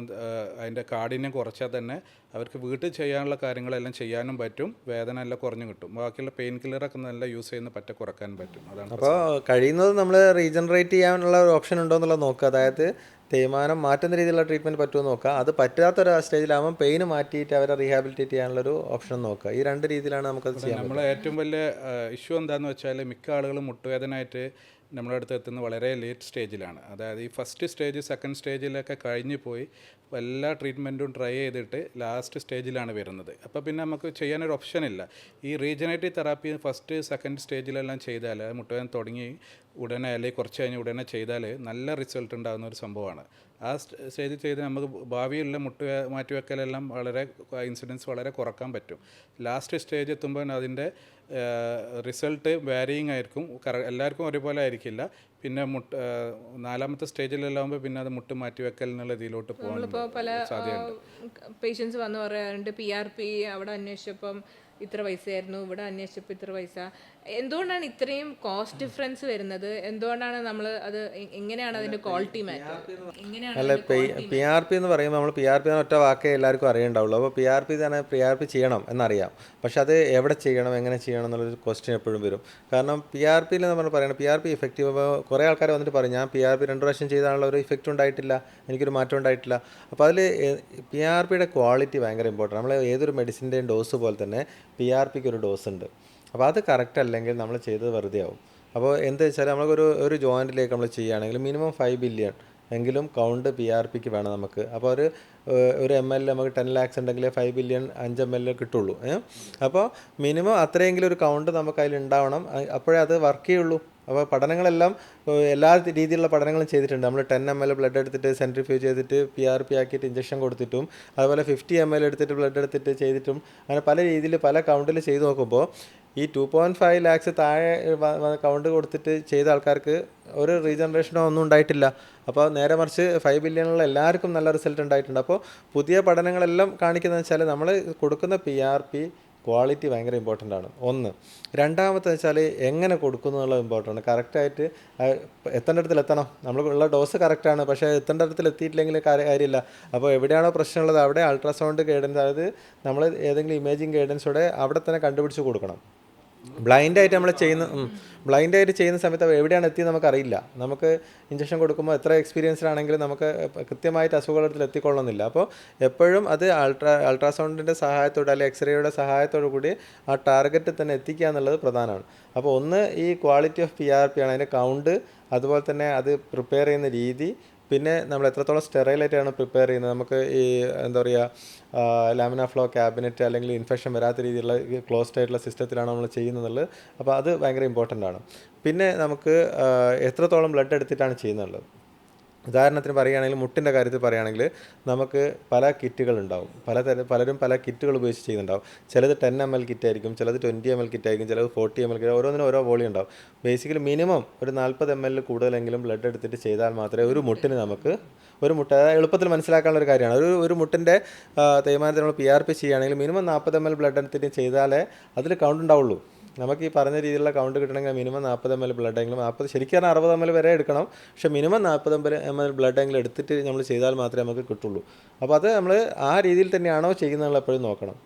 അതിന്റെ കാഠിന്യം കുറച്ചാൽ തന്നെ അവർക്ക് വീട്ടിൽ ചെയ്യാനുള്ള കാര്യങ്ങളെല്ലാം ചെയ്യാനും പറ്റും. വേദന എല്ലാം കുറഞ്ഞു കിട്ടും. ബാക്കിയുള്ള പെയിൻ കില്ലറൊക്കെ നല്ല യൂസ് ചെയ്യുന്ന പറ്റ കുറയ്ക്കാൻ പറ്റും. അതാണ് അപ്പോൾ കഴിയുന്നത് നമ്മൾ റീജനറേറ്റ് ചെയ്യാനുള്ള ഒരു ഓപ്ഷൻ ഉണ്ടോ എന്നുള്ളത് നോക്കുക അതായത് തേയ്മാനം മാറ്റുന്ന രീതിയിലുള്ള ട്രീറ്റ്മെന്റ് പറ്റുമോ നോക്കുക. അത് പറ്റാത്തൊരു സ്റ്റേജിലാകുമ്പോൾ പെയിന് മാറ്റിയിട്ട് അവരെ റീഹാബിലിറ്റേറ്റ് ചെയ്യാനുള്ളൊരു ഓപ്ഷൻ നോക്കുക. ഈ രണ്ട് രീതിയിലാണ് നമുക്കത് ചെയ്യാൻ നമ്മളെ ഏറ്റവും വലിയ ഇഷ്യൂ എന്താണെന്ന് വെച്ചാൽ മിക്ക ആളുകളും മുട്ടുവേദനയായിട്ട് നമ്മുടെ അടുത്ത് എത്തുന്നത് വളരെ ലേറ്റ് സ്റ്റേജിലാണ് അതായത് ഈ ഫസ്റ്റ് സ്റ്റേജ് സെക്കൻഡ് സ്റ്റേജിലൊക്കെ കഴിഞ്ഞു പോയി എല്ലാ ട്രീറ്റ്മെന്റും ട്രൈ ചെയ്തിട്ട് ലാസ്റ്റ് സ്റ്റേജിലാണ് വരുന്നത്. അപ്പോൾ പിന്നെ നമുക്ക് ചെയ്യാനൊരു ഓപ്ഷൻ ഇല്ല. ഈ റീജനറേറ്റീവ് തെറാപ്പി ഫസ്റ്റ് സെക്കൻഡ് സ്റ്റേജിലെല്ലാം ചെയ്താൽ മുട്ടുവേദന തുടങ്ങി ഉടനെ അല്ലെങ്കിൽ കുറച്ച് കഴിഞ്ഞ് ഉടനെ ചെയ്താൽ നല്ല റിസൾട്ട് ഉണ്ടാകുന്ന ഒരു സംഭവമാണ്. ആ സ്റ്റേജിൽ ചെയ്ത് നമുക്ക് ഭാവിയിലുള്ള മുട്ട മാറ്റിവെക്കലെല്ലാം വളരെ ഇൻസിഡൻസ് വളരെ കുറയ്ക്കാൻ പറ്റും. ലാസ്റ്റ് സ്റ്റേജ് എത്തുമ്പോൾ അതിന്റെ റിസൾട്ട് വാരിയിങ് ആയിരിക്കും. എല്ലാവർക്കും ഒരുപോലെ ആയിരിക്കില്ല. പിന്നെ മുട്ട് നാലാമത്തെ സ്റ്റേജിലെല്ലാകുമ്പോൾ പിന്നെ അത് മുട്ട് മാറ്റിവെക്കൽ എന്നുള്ള ഇതിലോട്ട് പോകാൻ നമ്മളിപ്പോൾ പല പേഷ്യൻസ് വന്ന് പറയാറുണ്ട് പി ആർ പി അവിടെ അന്വേഷിച്ചപ്പം ഇത്ര പൈസയായിരുന്നു ഇവിടെ അന്വേഷിച്ചപ്പോൾ ഇത്ര പൈസ. എന്തുകൊണ്ടാണ് ഇത്രയും കോസ്റ്റ് ഡിഫറൻസ് വരുന്നത് എന്തുകൊണ്ടാണ് നമ്മൾ അത് എങ്ങനെയാണ് അതിന്റെ ക്വാളിറ്റി മാറ്റർ എങ്ങനെയാണ് അല്ല പി ആർ പി എന്ന് പറയുമ്പോൾ നമ്മൾ പി ആർ പി എന്ന ഒറ്റ വാക്കേ എല്ലാവർക്കും അറിയണ്ടാവുള്ളൂ അപ്പോൾ പി ആർ പി തന്നെ പി ആർ പി ചെയ്യണം എന്നറിയാം പക്ഷെ അത് എവിടെ ചെയ്യണം എങ്ങനെ ചെയ്യണം എന്നുള്ളൊരു ക്വസ്റ്റ്യൻ എപ്പോഴും വരും കാരണം പി ആർ പിയിൽ നമ്മൾ പറയുന്നത് പി ആർ പി ഇഫക്റ്റീവ് അപ്പോൾ കുറേ ആൾക്കാർ വന്നിട്ട് പറയും ഞാൻ പി ആർ പി രണ്ട് പ്രാവശ്യം ചെയ്താലുള്ള ഒരു ഇഫക്റ്റ് ഉണ്ടായിട്ടില്ല എനിക്കൊരു മാറ്റം ഉണ്ടായിട്ടില്ല അപ്പോൾ അതിൽ പി ആർ പിയുടെ ക്വാളിറ്റി ഭയങ്കര ഇമ്പോർട്ടന്റ് നമ്മൾ ഏതൊരു മെഡിസിന്റെയും ഡോസ് പോലെ തന്നെ പി ആർ പിക്ക് ഒരു ഡോസ് ഉണ്ട് അപ്പോൾ അത് കറക്റ്റ് അല്ലെങ്കിൽ നമ്മൾ ചെയ്തത് വെറുതെ ആവും. അപ്പോൾ എന്താ വെച്ചാൽ നമ്മളൊരു ഒരു ജോയിന്റിലേക്ക് നമ്മൾ ചെയ്യുകയാണെങ്കിൽ മിനിമം ഫൈവ് ബില്യൺ എങ്കിലും കൗണ്ട് പി ആർ പിക്ക് വേണം നമുക്ക്. അപ്പോൾ ഒരു ഒരു എം എൽ നമുക്ക് ടെൻ ലാക്സ് ഉണ്ടെങ്കിൽ ഫൈവ് ബില്യൺ അഞ്ച് എം എൽ കിട്ടുള്ളൂ. അപ്പോൾ മിനിമം അത്രയെങ്കിലും ഒരു കൗണ്ട് നമുക്ക് അതിൽ ഉണ്ടാവണം. അപ്പോഴേ അത് വർക്ക് ചെയ്യുള്ളൂ. അപ്പോൾ പഠനങ്ങളെല്ലാം എല്ലാ രീതിയിലുള്ള പഠനങ്ങളും ചെയ്തിട്ടുണ്ട്. നമ്മൾ ടെൻ എം എൽ ബ്ലഡ് എടുത്തിട്ട് സെൻട്രിഫ്യൂജ് ചെയ്തിട്ട് പി ആർ പി ആക്കിയിട്ട് ഇഞ്ചക്ഷൻ കൊടുത്തിട്ടും അതുപോലെ ഫിഫ്റ്റി എം എൽ എടുത്തിട്ട് ബ്ലഡ് എടുത്തിട്ട് ചെയ്തിട്ടും അങ്ങനെ പല രീതിയിൽ പല കൗണ്ടിൽ ചെയ്ത് നോക്കുമ്പോൾ ഈ ടു പോയിന്റ് ഫൈവ് ലാക്സ് താഴെ കൗണ്ട് കൊടുത്തിട്ട് ചെയ്ത ആൾക്കാർക്ക് ഒരു റീജനറേഷനോ ഒന്നും ഉണ്ടായിട്ടില്ല. അപ്പോൾ നേരെ മറിച്ച് ഫൈവ് ബില്യണിലുള്ള എല്ലാവർക്കും നല്ല റിസൾട്ട് ഉണ്ടായിട്ടുണ്ട്. അപ്പോൾ പുതിയ പഠനങ്ങളെല്ലാം കാണിക്കുന്നത് വെച്ചാൽ നമ്മൾ കൊടുക്കുന്ന പി ആർ പി ക്വാളിറ്റി ഭയങ്കര ഇമ്പോർട്ടന്റ് ആണ്. ഒന്ന്. രണ്ടാമത്തെ വെച്ചാൽ എങ്ങനെ കൊടുക്കുന്നു എന്നുള്ളത് ഇമ്പോർട്ടന്റ് ആണ്. കറക്റ്റായിട്ട് എത്തേണ്ട ഇടത്തിൽ എത്തണം. നമ്മൾ ഉള്ള ഡോസ് കറക്റ്റാണ് പക്ഷേ എത്തേണ്ട ഇടത്തിൽ എത്തിയിട്ടില്ലെങ്കിൽ കാര്യമില്ല. അപ്പോൾ എവിടെയാണോ പ്രശ്നമുള്ളത് അവിടെ അൾട്രാസൗണ്ട് ഗൈഡൻസ് അതായത് നമ്മൾ ഏതെങ്കിലും ഇമേജിങ് ഗൈഡൻസോടെ അവിടെ തന്നെ കണ്ടുപിടിച്ച് കൊടുക്കണം. ബ്ലൈൻഡായിട്ട് നമ്മൾ ചെയ്യുന്ന ബ്ലൈൻഡായിട്ട് ചെയ്യുന്ന സമയത്ത് എവിടെയാണ് എത്തിയത് നമുക്കറിയില്ല. നമുക്ക് ഇഞ്ചക്ഷൻ കൊടുക്കുമ്പോൾ എത്ര എക്സ്പീരിയൻസ്ഡ് നമുക്ക് കൃത്യമായിട്ട് അസുഖത്തിൽ എത്തിക്കൊള്ളുന്നില്ല അപ്പോൾ എപ്പോഴും അത് അൾട്രാ അൾട്രാസൗണ്ടിന്റെ സഹായത്തോടെ അല്ലെങ്കിൽ എക്സ്റേയുടെ സഹായത്തോടു കൂടി ആ ടാർഗറ്റ് തന്നെ എത്തിക്കുക എന്നുള്ളത് പ്രധാനമാണ്. അപ്പോൾ ഒന്ന് ഈ quality of P R P ആണ് അതിന്റെ കൗണ്ട് അതുപോലെ തന്നെ അത് പ്രിപ്പയർ ചെയ്യുന്ന രീതി പിന്നെ നമ്മൾ എത്രത്തോളം സ്റ്റെറൈലായിട്ടാണ് പ്രിപ്പയർ ചെയ്യുന്നത്? നമുക്ക് ഈ എന്താ പറയുക ലാമിന ഫ്ലോ ക്യാബിനറ്റ് അല്ലെങ്കിൽ ഇൻഫെക്ഷൻ വരാത്ത രീതിയിലുള്ള ക്ലോസ്ഡ് ആയിട്ടുള്ള സിസ്റ്റത്തിലാണ് നമ്മൾ ചെയ്യുന്നത് അപ്പോൾ അത് ഭയങ്കര ഇമ്പോർട്ടന്റ് ആണ്. പിന്നെ നമുക്ക് എത്രത്തോളം ബ്ലഡ് എടുത്തിട്ടാണ് ചെയ്യുന്നുള്ളത് ഉദാഹരണത്തിന് പറയുകയാണെങ്കിൽ മുട്ടിന്റെ കാര്യത്തിൽ പറയുകയാണെങ്കിൽ നമുക്ക് പല കിറ്റുകൾ ഉണ്ടാവും. പല തര പലരും പല കിറ്റുകൾ ഉപയോഗിച്ച് ചെയ്യുന്നുണ്ടാവും. ചിലത് ടെൻ എം എൽ കിറ്റ് ആയിരിക്കും ചിലത് ട്വന്റി എം എൽ കിറ്റ് ആയിരിക്കും ചിലത് ഫോർട്ടി എം എൽ കിറ്റ് ഓരോന്നിനും ഓരോ വോളി ഉണ്ടാവും. ബേസിക്കലി മിനിമം ഒരു നാൽപ്പത് എം എല്ലിൽ കൂടുതലെങ്കിലും ബ്ലഡ് എടുത്തിട്ട് ചെയ്താൽ മാത്രമേ ഒരു മുട്ടിന് നമുക്ക് ഒരു മുട്ട എളുപ്പത്തിൽ മനസ്സിലാക്കാനുള്ള ഒരു കാര്യമാണ്. ഒരു ഒരു മുട്ടിന്റെ തേയ്മാനത്തിൽ നമ്മൾ പി ആർ പി ചെയ്യുകയാണെങ്കിൽ മിനിമം നാൽപ്പത് എം എൽ ബ്ലഡ് എടുത്തിട്ട് ചെയ്താലേ അതിൽ കൗണ്ട് ഉണ്ടാവുള്ളൂ. നമുക്ക് ഈ പറഞ്ഞ രീതിയിലുള്ള കൗണ്ട് കിട്ടണമെങ്കിൽ മിനിമം നാൽപ്പത് എം എൽ ബ്ലഡ് എങ്കിലും നാൽപ്പത് ശരിക്കും പറഞ്ഞാൽ അറുപത് എം എൽ വരെ എടുക്കണം. പക്ഷെ മിനിമം നാൽപ്പത് M L M L blood എങ്കിലും എടുത്തിട്ട് നമ്മൾ ചെയ്താൽ മാത്രമേ നമുക്ക് കിട്ടുള്ളൂ. അപ്പോൾ അത് നമ്മൾ ആ രീതിയിൽ തന്നെയാണോ ചെയ്യുന്നത് എപ്പോഴും നോക്കണം.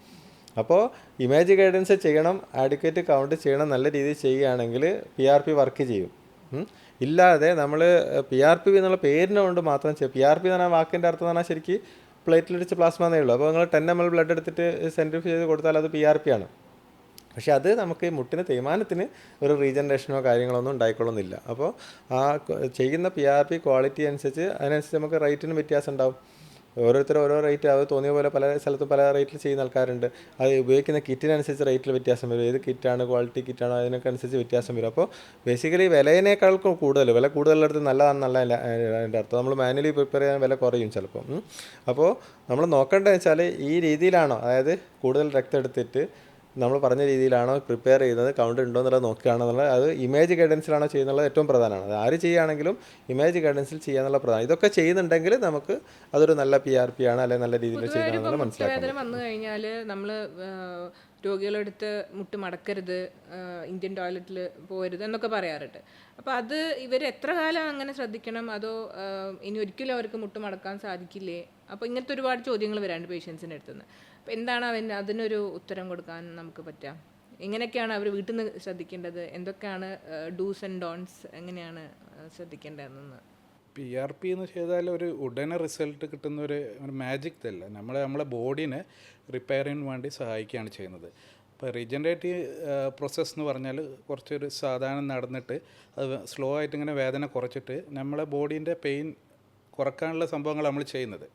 അപ്പോൾ ഇമേജ് ഗൈഡൻസ് ചെയ്യണം ആഡിക്വേറ്റ് കൗണ്ട് ചെയ്യണം നല്ല രീതിയിൽ ചെയ്യുകയാണെങ്കിൽ പി ആർ പി വർക്ക് ചെയ്യും. ഇല്ലാതെ നമ്മൾ പി ആർ പി എന്നുള്ള പേരിനെ കൊണ്ട് മാത്രം ചെയ്യും. പി ആർ പി എന്ന് പറഞ്ഞാൽ വാക്കിന്റെ അർത്ഥം എന്ന് പറഞ്ഞാൽ ശരിക്കും പ്ലേറ്റിലിടിച്ച് പ്ലാസ്മ എന്നേ ഉള്ളൂ. അപ്പോൾ നിങ്ങൾ ടെൻ എം എൽ ബ്ലഡ് എടുത്തിട്ട് സെൻട്രിഫ് ചെയ്ത് കൊടുത്താൽ അത് പി ആർ പി ആണ്. പക്ഷെ അത് നമുക്ക് മുട്ടിന് തേയ്മാനത്തിന് ഒരു റീജനറേഷനോ കാര്യങ്ങളോ ഒന്നും ഉണ്ടായിക്കൊള്ളുന്നില്ല. അപ്പോൾ ആ ചെയ്യുന്ന പി ആർ പി ക്വാളിറ്റി അനുസരിച്ച് അതിനനുസരിച്ച് നമുക്ക് റേറ്റിന് വ്യത്യാസം ഉണ്ടാവും. ഓരോരുത്തർ ഓരോ റേറ്റ് അത് തോന്നിയ പോലെ പല സ്ഥലത്തും പല റേറ്റിൽ ചെയ്യുന്ന ആൾക്കാരുണ്ട്. അത് ഉപയോഗിക്കുന്ന കിറ്റിനനുസരിച്ച് റേറ്റിൽ വ്യത്യാസം വരും. ഏത് കിറ്റാണ് ക്വാളിറ്റി കിറ്റാണോ അതിനൊക്കെ അനുസരിച്ച് വ്യത്യാസം വരും. അപ്പോൾ ബേസിക്കലി വിലയിനേക്കാൾ കൂടുതൽ വില കൂടുതലടുത്ത് നല്ലതാണ് നല്ല അതിന്റെ അർത്ഥം. നമ്മൾ മാനുവലി പ്രിപ്പയർ ചെയ്യാൻ വില കുറയും ചിലപ്പം. അപ്പോൾ നമ്മൾ നോക്കേണ്ടതെന്ന് വെച്ചാൽ ഈ രീതിയിലാണോ അതായത് കൂടുതൽ രക്തം എടുത്തിട്ട് നമ്മൾ പറഞ്ഞ രീതിയിലാണോ പ്രിപ്പയർ ചെയ്യുന്നത് കൗണ്ടർ ഉണ്ടോ എന്നുള്ളത് നോക്കുകയാണെന്നുള്ളത് അത് ഇമേജ് ഗൈഡൻസിലാണോ ചെയ്യുന്നത് ഏറ്റവും പ്രധാനമാണ്. അത് ആര് ചെയ്യുകയാണെങ്കിലും ഇമേജ് ഗൈഡൻസിൽ ചെയ്യാന്നുള്ള പ്രധാനം. ഇതൊക്കെ ചെയ്യുന്നുണ്ടെങ്കിൽ നമുക്ക് അതൊരു നല്ല പി ആർ പി ആണ് അല്ലെങ്കിൽ നല്ല രീതിയിൽ ചെയ്യുന്നത് മനസ്സിലാക്കാം വേദന വന്നു കഴിഞ്ഞാൽ നമ്മൾ രോഗികളെടുത്ത് മുട്ട് മടക്കരുത് ഇന്ത്യൻ ടോയ്ലറ്റിൽ പോകരുത് എന്നൊക്കെ പറയാറുണ്ട്. അപ്പോൾ അത് ഇവർ എത്ര കാലം അങ്ങനെ ശ്രദ്ധിക്കണം? അതോ ഇനി ഒരിക്കലും അവർക്ക് മുട്ട് മടക്കാൻ സാധിക്കില്ലേ? അപ്പോൾ ഇങ്ങനത്തെ ഒരുപാട് ചോദ്യങ്ങൾ വരാണ്ട് പേഷ്യൻസിന്റെ അടുത്ത് നിന്ന് അപ്പോൾ എന്താണ് അവൻ അതിനൊരു ഉത്തരം കൊടുക്കാൻ നമുക്ക് പറ്റുക? എങ്ങനെയൊക്കെയാണ് അവർ വീട്ടിൽ നിന്ന് ശ്രദ്ധിക്കേണ്ടത്. എന്തൊക്കെയാണ് ഡൂസ് ആൻഡ് ഡോൺസ് എങ്ങനെയാണ് ശ്രദ്ധിക്കേണ്ടതെന്ന്? പി ആർ പി എന്ന് ചെയ്താൽ ഒരു ഉടനെ റിസൾട്ട് കിട്ടുന്ന ഒരു മാജിക് ഇതല്ല. നമ്മൾ നമ്മളെ ബോഡിനെ ചെയ്യാൻ വേണ്ടി സഹായിക്കുകയാണ് ചെയ്യുന്നത്. ഇപ്പോൾ റീജനറേറ്റീവ് പ്രോസസ്സ് എന്ന് പറഞ്ഞാൽ കുറച്ചൊരു സാധാരണ നടന്നിട്ട് അത് സ്ലോ ആയിട്ട് ഇങ്ങനെ വേദന കുറച്ചിട്ട് നമ്മളെ ബോഡീന്റെ പെയിൻ കുറക്കാനുള്ള സംഭവങ്ങൾ നമ്മൾ ചെയ്യുന്നത്.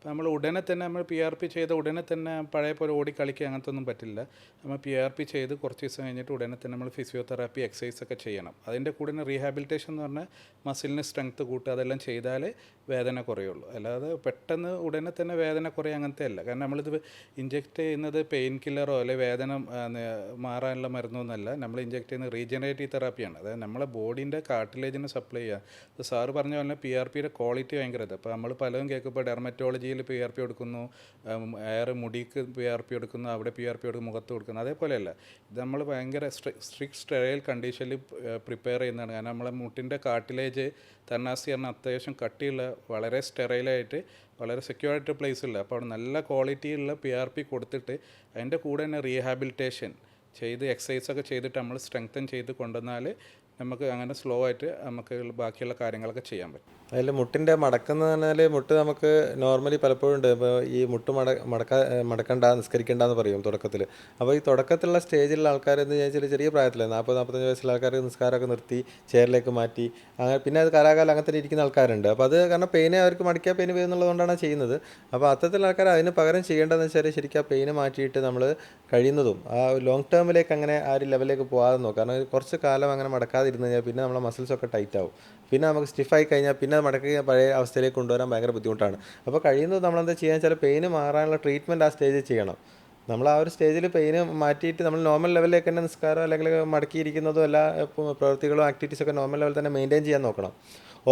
അപ്പോൾ നമ്മൾ ഉടനെ തന്നെ നമ്മൾ പി ആർ പി ചെയ്ത ഉടനെ തന്നെ പഴയ പോലെ ഓടി കളിക്കുക അങ്ങനത്തെ ഒന്നും പറ്റില്ല. നമ്മൾ പി ആർ പി ചെയ്ത് കുറച്ച് ദിവസം കഴിഞ്ഞിട്ട് ഉടനെ തന്നെ നമ്മൾ ഫിസിയോതെറാപ്പി എക്സസൈസ് ഒക്കെ ചെയ്യണം. അതിന്റെ കൂടെ തന്നെ റീഹാബിലിറ്റേഷൻ എന്ന് പറഞ്ഞാൽ മസിലിന് സ്ട്രെങ്ത് കൂട്ടുക അതെല്ലാം ചെയ്താലേ വേദന കുറയുള്ളൂ. അല്ലാതെ പെട്ടെന്ന് ഉടനെ തന്നെ വേദന കുറയുക അങ്ങനത്തെ അല്ല. കാരണം നമ്മളിത് ഇഞ്ചെക്ട് ചെയ്യുന്നത് പെയിൻ കില്ലറോ അല്ലെങ്കിൽ വേദന മാറാനുള്ള മരുന്നൊന്നുമല്ല നമ്മൾ ഇഞ്ചെക്ട് ചെയ്യുന്ന റീജനറേറ്റീവ് തെറാപ്പിയാണ് അതായത് നമ്മളെ ബോഡീന്റെ കാർട്ടിലേജിനെ സപ്ലൈ ചെയ്യുക. സാറ് പറഞ്ഞ പോലെ പി ആർ പിയുടെ ക്വാളിറ്റി ഭയങ്കര ഇത് അപ്പോൾ നമ്മൾ പലതും കേൾക്കുമ്പോൾ ഡെർമറ്റോളജിയിൽ പി ആർ പി കൊടുക്കുന്നു എയർ മുടിക്ക് പി ആർ പി കൊടുക്കുന്നു അവിടെ പി ആർ പി കൊടുക്കും മുഖത്ത് കൊടുക്കുന്നു അതേപോലെയല്ല. ഇത് നമ്മൾ ഭയങ്കര സ്ട്രിക്ട് സ്റ്റെറൈൽ കണ്ടീഷനിൽ പ്രിപ്പയർ ചെയ്യുന്നതാണ്. കാരണം നമ്മളെ മുട്ടിന്റെ കാട്ടിലേജ് തന്നാസി പറഞ്ഞാൽ അത്യാവശ്യം കട്ടിയുള്ള വളരെ സ്റ്റെറൈലായിട്ട് വളരെ ആയിട്ട് പ്ലേസ് ഉള്ള അപ്പോൾ നല്ല ക്വാളിറ്റിയുള്ള പി ആർ പി കൊടുത്തിട്ട് അതിന്റെ കൂടെ തന്നെ റീഹാബിലിറ്റേഷൻ ചെയ്ത് എക്സസൈസ് ഒക്കെ ചെയ്തിട്ട് നമ്മൾ സ്ട്രെങ്തൻ ചെയ്ത് കൊണ്ടുവന്നാൽ നമുക്ക് അങ്ങനെ സ്ലോ ആയിട്ട് നമുക്ക് ബാക്കിയുള്ള കാര്യങ്ങളൊക്കെ ചെയ്യാൻ പറ്റും. അതിൽ മുട്ടിന്റെ മടക്കെന്ന് പറഞ്ഞാൽ മുട്ട് നമുക്ക് നോർമലി പലപ്പോഴും ഉണ്ട്. ഇപ്പോൾ ഈ മുട്ട് മട മടക്ക മടക്കണ്ട നിസ്കരിക്കണ്ട എന്ന് പറയും തുടക്കത്തിൽ. അപ്പോൾ ഈ തുടക്കത്തിലുള്ള സ്റ്റേജിലുള്ള ആൾക്കാർ എന്ന് ചോദിച്ചാൽ ചെറിയ പ്രായത്തിൽ നാൽപ്പത് നാൽപ്പത്തഞ്ച് വയസ്സുള്ള ആൾക്കാർ നിസ്കാരമൊക്കെ നിർത്തി ചെയറിലേക്ക് മാറ്റി അങ്ങനെ പിന്നെ അത് കാലാകാലം അങ്ങനെ ഇരിക്കുന്ന ആൾക്കാരുണ്ട്. അപ്പോൾ അത് കാരണം പെയിനെ അവർക്ക് മടിക്കാൻ പെയിന് വരുന്നുള്ളതുകൊണ്ടാണ് ചെയ്യുന്നത്. അപ്പോൾ അത്തരത്തിലുള്ള ആൾക്കാർ അതിന് പകരം ചെയ്യേണ്ടതെന്ന് വെച്ചാൽ ശരിക്കും ആ പെയിന് മാറ്റിയിട്ട് നമ്മൾ കഴിയുന്നതും ആ ലോങ് ടേമിലേക്ക് അങ്ങനെ ആ ഒരു ലെവലിലേക്ക് പോകാതെ നോക്കുക. കാരണം കുറച്ച് കാലം അങ്ങനെ മടക്കാതിരുന്ന് കഴിഞ്ഞാൽ പിന്നെ നമ്മളെ മസിൽസൊക്കെ ടൈറ്റ് ആവും. പിന്നെ നമുക്ക് സ്റ്റിഫായി കഴിഞ്ഞാൽ പിന്നെ മടക്കി പഴയ അവസ്ഥയിലേക്ക് കൊണ്ടുവരാൻ ഭയങ്കര ബുദ്ധിമുട്ടാണ്. അപ്പോൾ കഴിയുന്നത് നമ്മളെന്താ ചെയ്യുക വെച്ചാൽ പെയിന് മാറാനുള്ള ട്രീറ്റ്മെന്റ് ആ സ്റ്റേജിൽ ചെയ്യണം. നമ്മൾ ആ ഒരു സ്റ്റേജിൽ പെയിന് മാറ്റിയിട്ട് നമ്മൾ നോർമൽ ലെവലിലേക്ക് തന്നെ നിസ്കാരം അല്ലെങ്കിൽ മടക്കിയിരിക്കുന്നതും എല്ലാ പ്രവൃത്തികളും ആക്ടിവിറ്റീസൊക്കെ നോർമൽ ലെവലിൽ തന്നെ മെയിന്റെയിൻ ചെയ്യാൻ നോക്കണം.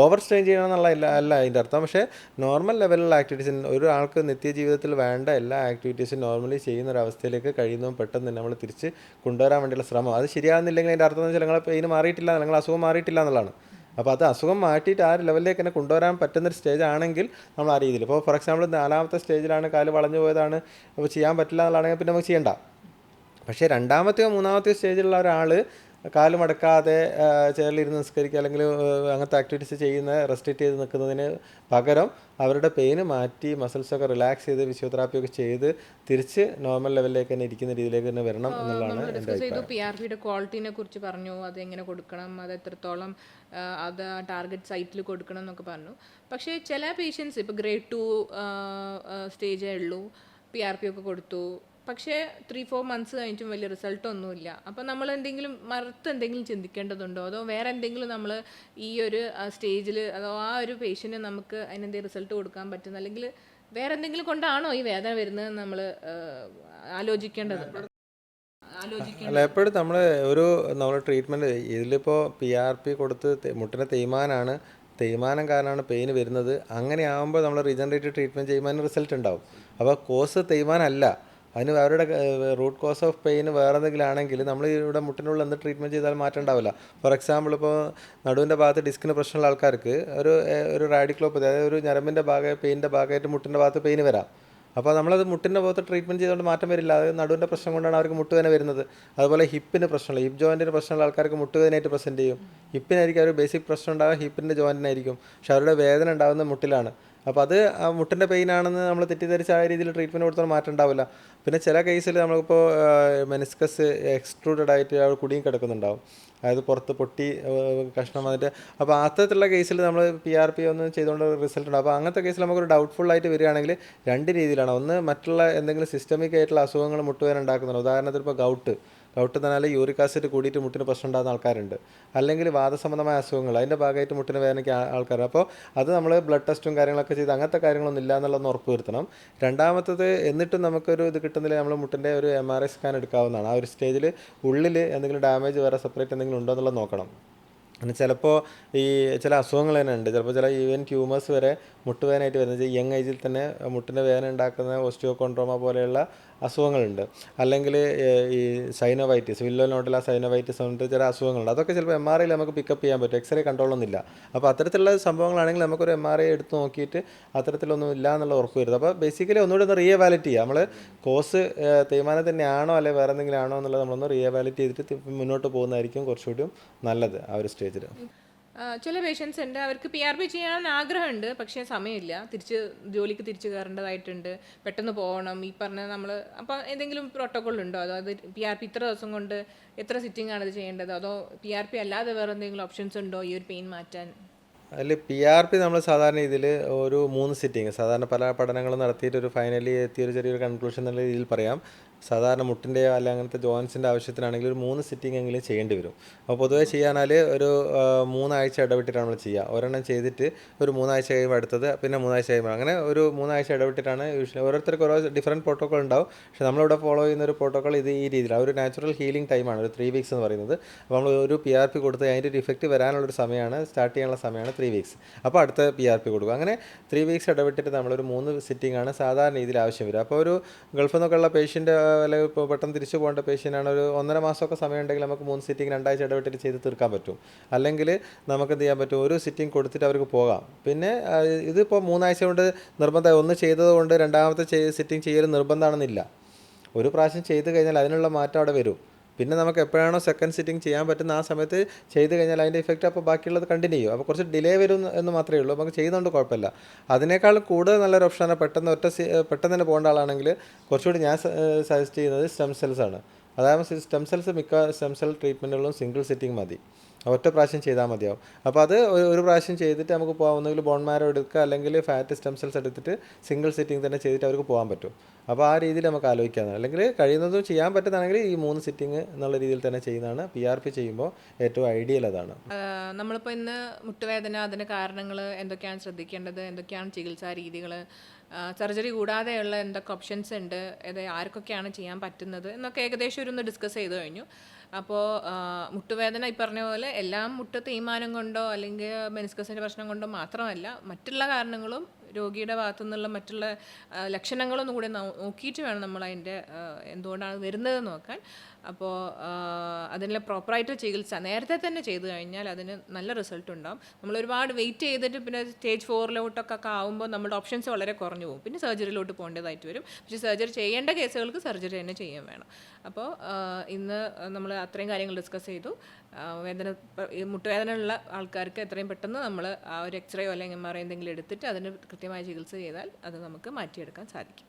ഓവർ സ്ട്രെയിൻ ചെയ്യണം എന്നുള്ള ഇല്ല അല്ല അതിന്റെ അർത്ഥം. പക്ഷേ നോർമൽ ലെവലിലുള്ള ആക്ടിവിറ്റീസ് ഒരാൾക്ക് നിത്യജീവിതത്തിൽ വേണ്ട എല്ലാ ആക്ടിവിറ്റീസും നോർമലി ചെയ്യുന്ന ഒരു അവസ്ഥയിലേക്ക് കഴിയുന്നതും പെട്ടെന്ന് നമ്മൾ തിരിച്ച് കൊണ്ടുവരാൻ വേണ്ടിയുള്ള ശ്രമം. അത് ശരിയാകുന്നില്ലെങ്കിൽ അതിന്റെ അർത്ഥം എന്ന് വെച്ചാൽ നിങ്ങളെ പെയിന് മാറിയിട്ടില്ല നിങ്ങളെ അസുഖം മാറിയിട്ടില്ല എന്നുള്ളതാണ്. അപ്പോൾ അത് അസുഖം മാറ്റിയിട്ട് ആ ഒരു ലെവലിലേക്ക് തന്നെ കൊണ്ടുവരാൻ പറ്റുന്നൊരു സ്റ്റേജ് ആണെങ്കിൽ നമ്മൾ ആ രീതിയിൽ. ഇപ്പോൾ ഫോർ എക്സാമ്പിൾ നാലാമത്തെ സ്റ്റേജിലാണ് കാൽ വളഞ്ഞു പോയതാണ്. അപ്പോൾ ചെയ്യാൻ പറ്റില്ല എന്നുള്ളതാണെങ്കിൽ പിന്നെ നമുക്ക് ചെയ്യണ്ട. പക്ഷേ രണ്ടാമത്തെയോ മൂന്നാമത്തെയോ സ്റ്റേജിലുള്ള ഒരാൾ കാൽ മടക്കാതെ ചെയറിലിരുന്ന് നിസ്കരിക്കുക അല്ലെങ്കിൽ അങ്ങനത്തെ ആക്ടിവിറ്റീസ് ചെയ്യുന്ന റെസ്ട്രിക്റ്റ് ചെയ്ത് നിൽക്കുന്നതിന് പകരം അവരുടെ പെയിന് മാറ്റി മസിൽസൊക്കെ റിലാക്സ് ചെയ്ത് ഫിസിയോതെറാപ്പി ഒക്കെ ചെയ്ത് തിരിച്ച് നോർമൽ ലെവലിലേക്ക് തന്നെ ഇരിക്കുന്ന രീതിയിലേക്ക് തന്നെ വരണം എന്നുള്ളതാണ് എന്റെ പി ആർ പിയുടെ ക്വാളിറ്റിനെ കുറിച്ച് പറഞ്ഞു. അത് എങ്ങനെ കൊടുക്കണം അത് എത്രത്തോളം അത് ടാർഗറ്റ് സൈറ്റിൽ കൊടുക്കണം എന്നൊക്കെ പറഞ്ഞു. പക്ഷേ ചില പേഷ്യൻസ് ഇപ്പോൾ ഗ്രേഡ് ടു സ്റ്റേജേ ഉള്ളൂ. പി ആർ പി ഒക്കെ കൊടുത്തു. പക്ഷേ ത്രീ ഫോർ മന്ത്സ് കഴിഞ്ഞിട്ടും വലിയ റിസൾട്ട് ഒന്നുമില്ല. അപ്പോൾ നമ്മൾ എന്തെങ്കിലും മറുത്ത് എന്തെങ്കിലും ചിന്തിക്കേണ്ടതുണ്ടോ? അതോ വേറെ എന്തെങ്കിലും നമ്മൾ ഈ ഒരു സ്റ്റേജിൽ അതോ ആ ഒരു പേഷ്യന് നമുക്ക് അതിനെന്തെങ്കിലും റിസൾട്ട് കൊടുക്കാൻ പറ്റുന്ന? അല്ലെങ്കിൽ വേറെ എന്തെങ്കിലും കൊണ്ടാണോ ഈ വേദന വരുന്നത് നമ്മൾ ആലോചിക്കേണ്ടതുണ്ടോ. ആലോചിക്കേണ്ടത് അല്ല എപ്പോഴും നമ്മൾ ഒരു നമ്മൾ ട്രീറ്റ്മെന്റ് ഇതിലിപ്പോൾ പി ആർ പി കൊടുത്ത് മുട്ടിന് തേയ്മാനാണ്. തേയ്മാനം കാരണമാണ് പെയിൻ വരുന്നത്. അങ്ങനെ ആകുമ്പോൾ നമ്മൾ റീജനറേറ്റീവ് ട്രീറ്റ്മെന്റ് ചെയ്യുമ്പോൾ റിസൾട്ട് ഉണ്ടാവും. അപ്പോൾ കോസ് തേയ്മാനല്ല. അതിന് അവരുടെ റൂട്ട് കോസ് ഓഫ് പെയിന് വേറെ എന്തെങ്കിലും ആണെങ്കിൽ നമ്മൾ ഇവിടെ മുട്ടിനുള്ളിൽ എന്ത് ട്രീറ്റ്മെന്റ് ചെയ്താൽ മാറ്റം ഉണ്ടാവില്ല. ഫോർ എക്സാമ്പിൾ ഇപ്പോൾ നടുവിന്റെ ഭാഗത്ത് ഡിസ്കിന് പ്രശ്നമുള്ള ആൾക്കാർക്ക് ഒരു ഒരു റാഡിക്ലോപ്പതി അതായത് ഒരു ഞരമ്പിന്റെ ഭാഗം പെയിന്റെ ഭാഗമായിട്ട് മുട്ടിന്റെ ഭാഗത്ത് പെയിൻ വരാം. അപ്പോൾ നമ്മളത് മുട്ടിന്റെ ഭാഗത്ത് ട്രീറ്റ്മെന്റ് ചെയ്തുകൊണ്ട് മാറ്റം വരില്ല. അത് നടുവിന്റെ പ്രശ്നം കൊണ്ടാണ് അവർക്ക് മുട്ടുവേദന വരുന്നത്. അതുപോലെ ഹിപ്പിന് പ്രശ്നമുള്ള ഹിപ്പ് ജോയിന്റിന് പ്രശ്നമുള്ള ആൾക്കാർക്ക് മുട്ടുവേദനയായിട്ട് പ്രസന്റ് ചെയ്യും. ഹിപ്പിനായിരിക്കും അവർ ബേസിക് പ്രശ്നം ഉണ്ടാകുക ഹിപ്പിന്റെ ജോയിന്റിനായിരിക്കും പക്ഷെ അവരുടെ വേദന ഉണ്ടാകുന്ന മുട്ടിലാണ്. അപ്പോൾ അത് മുട്ടിന്റെ പെയിൻ ആണെന്ന് നമ്മൾ തെറ്റിദ്ധരിച്ച് ആ രീതിയിൽ ട്രീറ്റ്മെന്റ് കൊടുത്താൽ മാറ്റം ഉണ്ടാവില്ല. പിന്നെ ചില കേസിൽ നമ്മളിപ്പോൾ മെനിസ്കസ് എക്സ്ട്രൂഡഡ് ആയിട്ട് അവിടെ കുടിയും കിടക്കുന്നുണ്ടാവും. അതായത് പുറത്ത് പൊട്ടി കഷ്ണം വന്നിട്ട്. അപ്പോൾ അത്തരത്തിലുള്ള കേസിൽ നമ്മൾ പി ആർ പി ഒന്നും ചെയ്തുകൊണ്ട് റിസൾട്ട് ഉണ്ട് അപ്പോൾ അങ്ങനത്തെ കേസിൽ നമുക്കൊരു ഡൗട്ട്ഫുൾ ആയിട്ട് വരികയാണെങ്കിൽ രണ്ട് രീതിയിലാണ്. ഒന്ന് മറ്റുള്ള എന്തെങ്കിലും സിസ്റ്റമിക് ആയിട്ടുള്ള അസുഖങ്ങൾ മുട്ടുവേദന ഉണ്ടാക്കുന്നുണ്ട്. ഉദാഹരണത്തിന് ഇപ്പോൾ ഗൗട്ട് പറഞ്ഞാൽ യൂറിക് ആസിഡ് കൂടിയിട്ട് മുട്ടിന് പ്രശ്നം ഉണ്ടാകുന്ന ആൾക്കാരുണ്ട്. അല്ലെങ്കിൽ വാദസംബന്ധമായ അസുഖങ്ങൾ അതിന്റെ ഭാഗമായിട്ട് മുട്ടിന് വേദനയ്ക്ക് ആൾക്കാർ അപ്പോൾ അത് നമ്മൾ ബ്ലഡ് ടെസ്റ്റും കാര്യങ്ങളൊക്കെ ചെയ്ത് അങ്ങനത്തെ കാര്യങ്ങളൊന്നും ഇല്ല എന്നുള്ളതെന്ന് ഉറപ്പ് വരുത്തണം. രണ്ടാമത്തത് എന്നിട്ടും നമുക്കൊരു ഇത് കിട്ടുന്നില്ല നമ്മൾ മുട്ടിന്റെ ഒരു എം ആർ ഐ സ്കാൻ എടുക്കാവുന്നതാണ്. ആ ഒരു സ്റ്റേജിൽ ഉള്ളിൽ എന്തെങ്കിലും ഡാമേജ് വേറെ സെപ്പറേറ്റ് എന്തെങ്കിലും ഉണ്ടോ എന്നുള്ളത് നോക്കണം. പിന്നെ ചിലപ്പോൾ ഈ ചില അസുഖങ്ങൾ തന്നെ ഉണ്ട്. ചിലപ്പോൾ ചില ഈവൻ ട്യൂമേഴ്സ് വരെ മുട്ടുവേദനയായിട്ട് വരുന്നത് യങ് ഏജിൽ തന്നെ മുട്ടിന്റെ വേദന ഉണ്ടാക്കുന്ന ഓസ്റ്റിയോകോൺട്രോമ പോലെയുള്ള അസുഖങ്ങളുണ്ട്. അല്ലെങ്കിൽ ഈ സൈനോവൈറ്റിസ് വില്ലോ നോട്ടില സൈനോവൈറ്റിസ് പറഞ്ഞിട്ട് ചില അസുഖങ്ങളുണ്ട്. അതൊക്കെ ചിലപ്പോൾ എം ആർ ഐയിൽ നമുക്ക് പിക്കപ്പ് ചെയ്യാൻ പറ്റും. എക്സ്റേ കൺട്രോളൊന്നുമില്ല അപ്പോൾ അത്തരത്തിലുള്ള സംഭവങ്ങളാണെങ്കിൽ നമുക്കൊരു എം ആർ ഐ എടുത്ത് നോക്കിയിട്ട് അത്തരത്തിലൊന്നും ഇല്ല എന്നുള്ള ഉറപ്പ് വരുന്നത്. അപ്പോൾ ബേസിക്കലി ഒന്നുകൂടി ഒന്ന് റീഎവാലിറ്റ് ചെയ്യുക നമ്മൾ കോഴ്സ് തേയ്മാനം തന്നെയാണോ അല്ലെങ്കിൽ വേറെ എന്തെങ്കിലും ആണോ എന്നുള്ളത് നമ്മളൊന്ന് റീഎവാലിറ്റ് ചെയ്തിട്ട് മുന്നോട്ട് പോകുന്നതായിരിക്കും കുറച്ചുകൂടി നല്ലത് ആ ഒരു സ്റ്റേജിൽ ചില പേഷ്യൻസ് ഉണ്ട്. അവർക്ക് പി ആർ പി ചെയ്യാൻ ആഗ്രഹമുണ്ട് പക്ഷേ സമയമില്ല. തിരിച്ച് ജോലിക്ക് തിരിച്ചു കയറേണ്ടതായിട്ടുണ്ട്. പെട്ടെന്ന് പോകണം. ഈ പറഞ്ഞ നമ്മൾ അപ്പോൾ എന്തെങ്കിലും പ്രോട്ടോകോൾ ഉണ്ടോ? അതോ അത് പി ആർ പി ഇത്ര ദിവസം കൊണ്ട് എത്ര സിറ്റിംഗ് ആണ് ഇത് ചെയ്യേണ്ടത്? അതോ പി ആർ പി അല്ലാതെ വേറെ എന്തെങ്കിലും ഓപ്ഷൻസ് ഉണ്ടോ ഈ ഒരു പെയിൻ മാറ്റാൻ? അതിൽ പി ആർ പി നമ്മൾ സാധാരണ ഇതിൽ ഒരു മൂന്ന് സിറ്റിങ് സാധാരണ പല പഠനങ്ങളും നടത്തിയിട്ട് ഒരു ഫൈനലി എത്തിയൊരു ചെറിയൊരു കൺക്ലൂഷൻ എന്നുള്ള രീതിയിൽ പറയാം. സാധാരണ മുട്ടിന്റെയോ അല്ല അങ്ങനത്തെ ജോയിൻസിന്റെ ആവശ്യത്തിനാണെങ്കിൽ ഒരു മൂന്ന് സിറ്റിംഗ് എങ്കിലും ചെയ്യേണ്ടി വരും. അപ്പോൾ പൊതുവേ ചെയ്യാനാൽ ഒരു മൂന്നാഴ്ച ഇടവിട്ടിട്ടാണ് നമ്മൾ ചെയ്യുക. ഒരെണ്ണം ചെയ്തിട്ട് ഒരു മൂന്നാഴ്ച കഴിയുമ്പോൾ അടുത്തത് പിന്നെ മൂന്നാഴ്ച കഴിയുമ്പോൾ അങ്ങനെ ഒരു മൂന്നാഴ്ച ഇടവിട്ടിട്ടാണ് യൂഷ്വലി. ഓരോരുത്തർക്ക് ഓരോ ഡിഫറെന്റ് പ്രോട്ടോക്കോൾ ഉണ്ടാവും. പക്ഷേ നമ്മളിവിടെ ഫോളോ ചെയ്യുന്ന ഒരു പ്രോട്ടോക്കോൾ ഇത് ഈ രീതിയിലാണ്. ഒരു നാച്ചുറൽ ഹീലിംഗ് ടൈമാണ് ഒരു ത്രീ വീക്സ് എന്ന് പറയുന്നത്. അപ്പോൾ നമ്മൾ ഒരു പി ആർ പി കൊടുത്ത് അതിന്റെ ഒരു ഇഫക്റ്റ് വരാനുള്ളൊരു സമയമാണ് സ്റ്റാർട്ട് ചെയ്യാനുള്ള സമയമാണ് ത്രീ വീക്സ് അപ്പോൾ അടുത്ത പി ആർ പി കൊടുക്കും. അങ്ങനെ ത്രീ വീക്സ് ഇടവിട്ടിട്ട് നമ്മളൊരു മൂന്ന് സിറ്റിംഗ് ആണ് സാധാരണ രീതിയിൽ ആവശ്യം വരും അപ്പോൾ ഒരു ഗൾഫിൽ നിന്നൊക്കെയുള്ള പേഷ്യന്റ് അല്ലെങ്കിൽ ഇപ്പോൾ പെട്ടെന്ന് തിരിച്ചു പോകേണ്ട ആണ്. ഒരു ഒന്നര മാസമൊക്കെ സമയം ഉണ്ടെങ്കിൽ നമുക്ക് മൂന്ന് സിറ്റിംഗ് രണ്ടാഴ്ച ഇടവിട്ടിട്ട് ചെയ്ത് തീർക്കാൻ പറ്റും. അല്ലെങ്കിൽ നമുക്ക് എന്ത് ചെയ്യാൻ പറ്റും? ഒരു സിറ്റിംഗ് കൊടുത്തിട്ട് അവർക്ക് പോകാം. പിന്നെ ഇതിപ്പോൾ മൂന്നാഴ്ച കൊണ്ട് നിർബന്ധം. ഒന്ന് ചെയ്തത് കൊണ്ട് രണ്ടാമത്തെ സിറ്റിംഗ് ചെയ്യൽ നിർബന്ധമാണെന്നില്ല. ഒരു പ്രാവശ്യം ചെയ്ത് കഴിഞ്ഞാൽ അതിനുള്ള മാറ്റം അവിടെ വരും. പിന്നെ നമുക്ക് എപ്പോഴാണോ സെക്കൻഡ് സിറ്റിംഗ് ചെയ്യാൻ പറ്റുന്ന ആ സമയത്ത് ചെയ്ത് കഴിഞ്ഞാൽ അതിന്റെ ഇഫക്റ്റ് അപ്പോൾ ബാക്കിയുള്ളത് കണ്ടിന്യൂ ചെയ്യും. അപ്പോൾ കുറച്ച് ഡിലേ വരും എന്ന് മാത്രമേ ഉള്ളൂ. നമുക്ക് ചെയ്യുന്നതുകൊണ്ട് കുഴപ്പമില്ല. അതിനേക്കാൾ കൂടുതൽ നല്ലൊരു ഓപ്ഷനാണ് പെട്ടെന്ന് ഒറ്റ പെട്ടെന്ന് തന്നെ പോകേണ്ട ആളാണെങ്കിൽ കുറച്ചുകൂടി ഞാൻ സജസ്റ്റ് ചെയ്യുന്നത് സ്റ്റെം സെൽസ് ആണ്. അതായത് സ്റ്റെം സെൽസ് മിക്ക സ്റ്റെം സെൽ ട്രീറ്റ്മെന്റുകളും സിംഗിൾ സിറ്റിംഗ് മതി. ഒറ്റ പ്രാവശ്യം ചെയ്താൽ മതിയാവും. അപ്പോൾ അത് ഒരു പ്രാവശ്യം ചെയ്തിട്ട് നമുക്ക് പോകാം ഒന്നുകിൽ ബോൺ മാരോ എടുക്കുക അല്ലെങ്കിൽ ഫാറ്റ് സ്റ്റെം സെൽസ് എടുത്തിട്ട് സിംഗിൾ സിറ്റിംഗ് തന്നെ ചെയ്തിട്ട് അവർക്ക് പോകാൻ പറ്റും. അപ്പോൾ ആ രീതിയിൽ നമുക്ക് ആലോചിക്കാവുന്നതാണ്. അല്ലെങ്കിൽ കഴിയുന്നതും ചെയ്യാൻ പറ്റുന്നതാണെങ്കിൽ ഈ മൂന്ന് സിറ്റിംഗ് എന്നുള്ള രീതിയിൽ തന്നെ ചെയ്യുന്നതാണ്. പി ആർ പി ചെയ്യുമ്പോൾ ഏറ്റവും ഐഡിയൽ അതാണ്. നമ്മളിപ്പോൾ ഇന്ന് മുട്ടുവേദന അതിന്റെ കാരണങ്ങൾ എന്തൊക്കെയാണ് ശ്രദ്ധിക്കേണ്ടത് എന്തൊക്കെയാണ് ചികിത്സാ രീതികൾ സർജറി കൂടാതെയുള്ള എന്തൊക്കെ ഓപ്ഷൻസ് ഉണ്ട് അത് ആർക്കൊക്കെയാണ് ചെയ്യാൻ പറ്റുന്നത് എന്നൊക്കെ ഏകദേശം ഒരു ഡിസ്കസ് ചെയ്തു കഴിഞ്ഞു. അപ്പോൾ മുട്ടുവേദന ഈ പറഞ്ഞ പോലെ എല്ലാം മുട്ട് തേയ്മാനം കൊണ്ടോ അല്ലെങ്കിൽ മെനിസ്കസിന്റെ പ്രശ്നം കൊണ്ടോ മാത്രമല്ല മറ്റുള്ള കാരണങ്ങളും രോഗിയുടെ ഭാഗത്തു നിന്നുള്ള മറ്റുള്ള ലക്ഷണങ്ങളൊന്നും കൂടി നോക്കിയിട്ട് വേണം നമ്മൾ അതിന്റെ എന്തുകൊണ്ടാണ് വരുന്നത് നോക്കാൻ. അപ്പോൾ അതിനുള്ള പ്രോപ്പറായിട്ട് ചികിത്സ നേരത്തെ തന്നെ ചെയ്തു കഴിഞ്ഞാൽ അതിന് നല്ല റിസൾട്ട് ഉണ്ടാവും. നമ്മൾ ഒരുപാട് വെയിറ്റ് ചെയ്തിട്ട് പിന്നെ സ്റ്റേജ് ഫോറിലോട്ടൊക്കെ ആവുമ്പോൾ നമ്മുടെ ഓപ്ഷൻസ് വളരെ കുറഞ്ഞു പോകും. പിന്നെ സർജറിയിലോട്ട് പോകേണ്ടതായിട്ട് വരും. പക്ഷേ സർജറി ചെയ്യേണ്ട കേസുകൾക്ക് സർജറി തന്നെ ചെയ്യാൻ വേണം. അപ്പോൾ ഇന്ന് നമ്മൾ അത്രയും കാര്യങ്ങൾ ഡിസ്കസ് ചെയ്തു. വേദന ഇപ്പ- ഈ മുട്ടുവേദന ഉള്ള ആൾക്കാർക്ക് എത്രയും പെട്ടെന്ന് നമ്മൾ ആ ഒരു എക്സ്റേയോ അല്ലെങ്കിൽ എം ആർ ഐ എന്തെങ്കിലും എടുത്തിട്ട് അതിന് കൃത്യമായ ചികിത്സ ചെയ്താൽ അത് നമുക്ക് മാറ്റിയെടുക്കാൻ സാധിക്കും.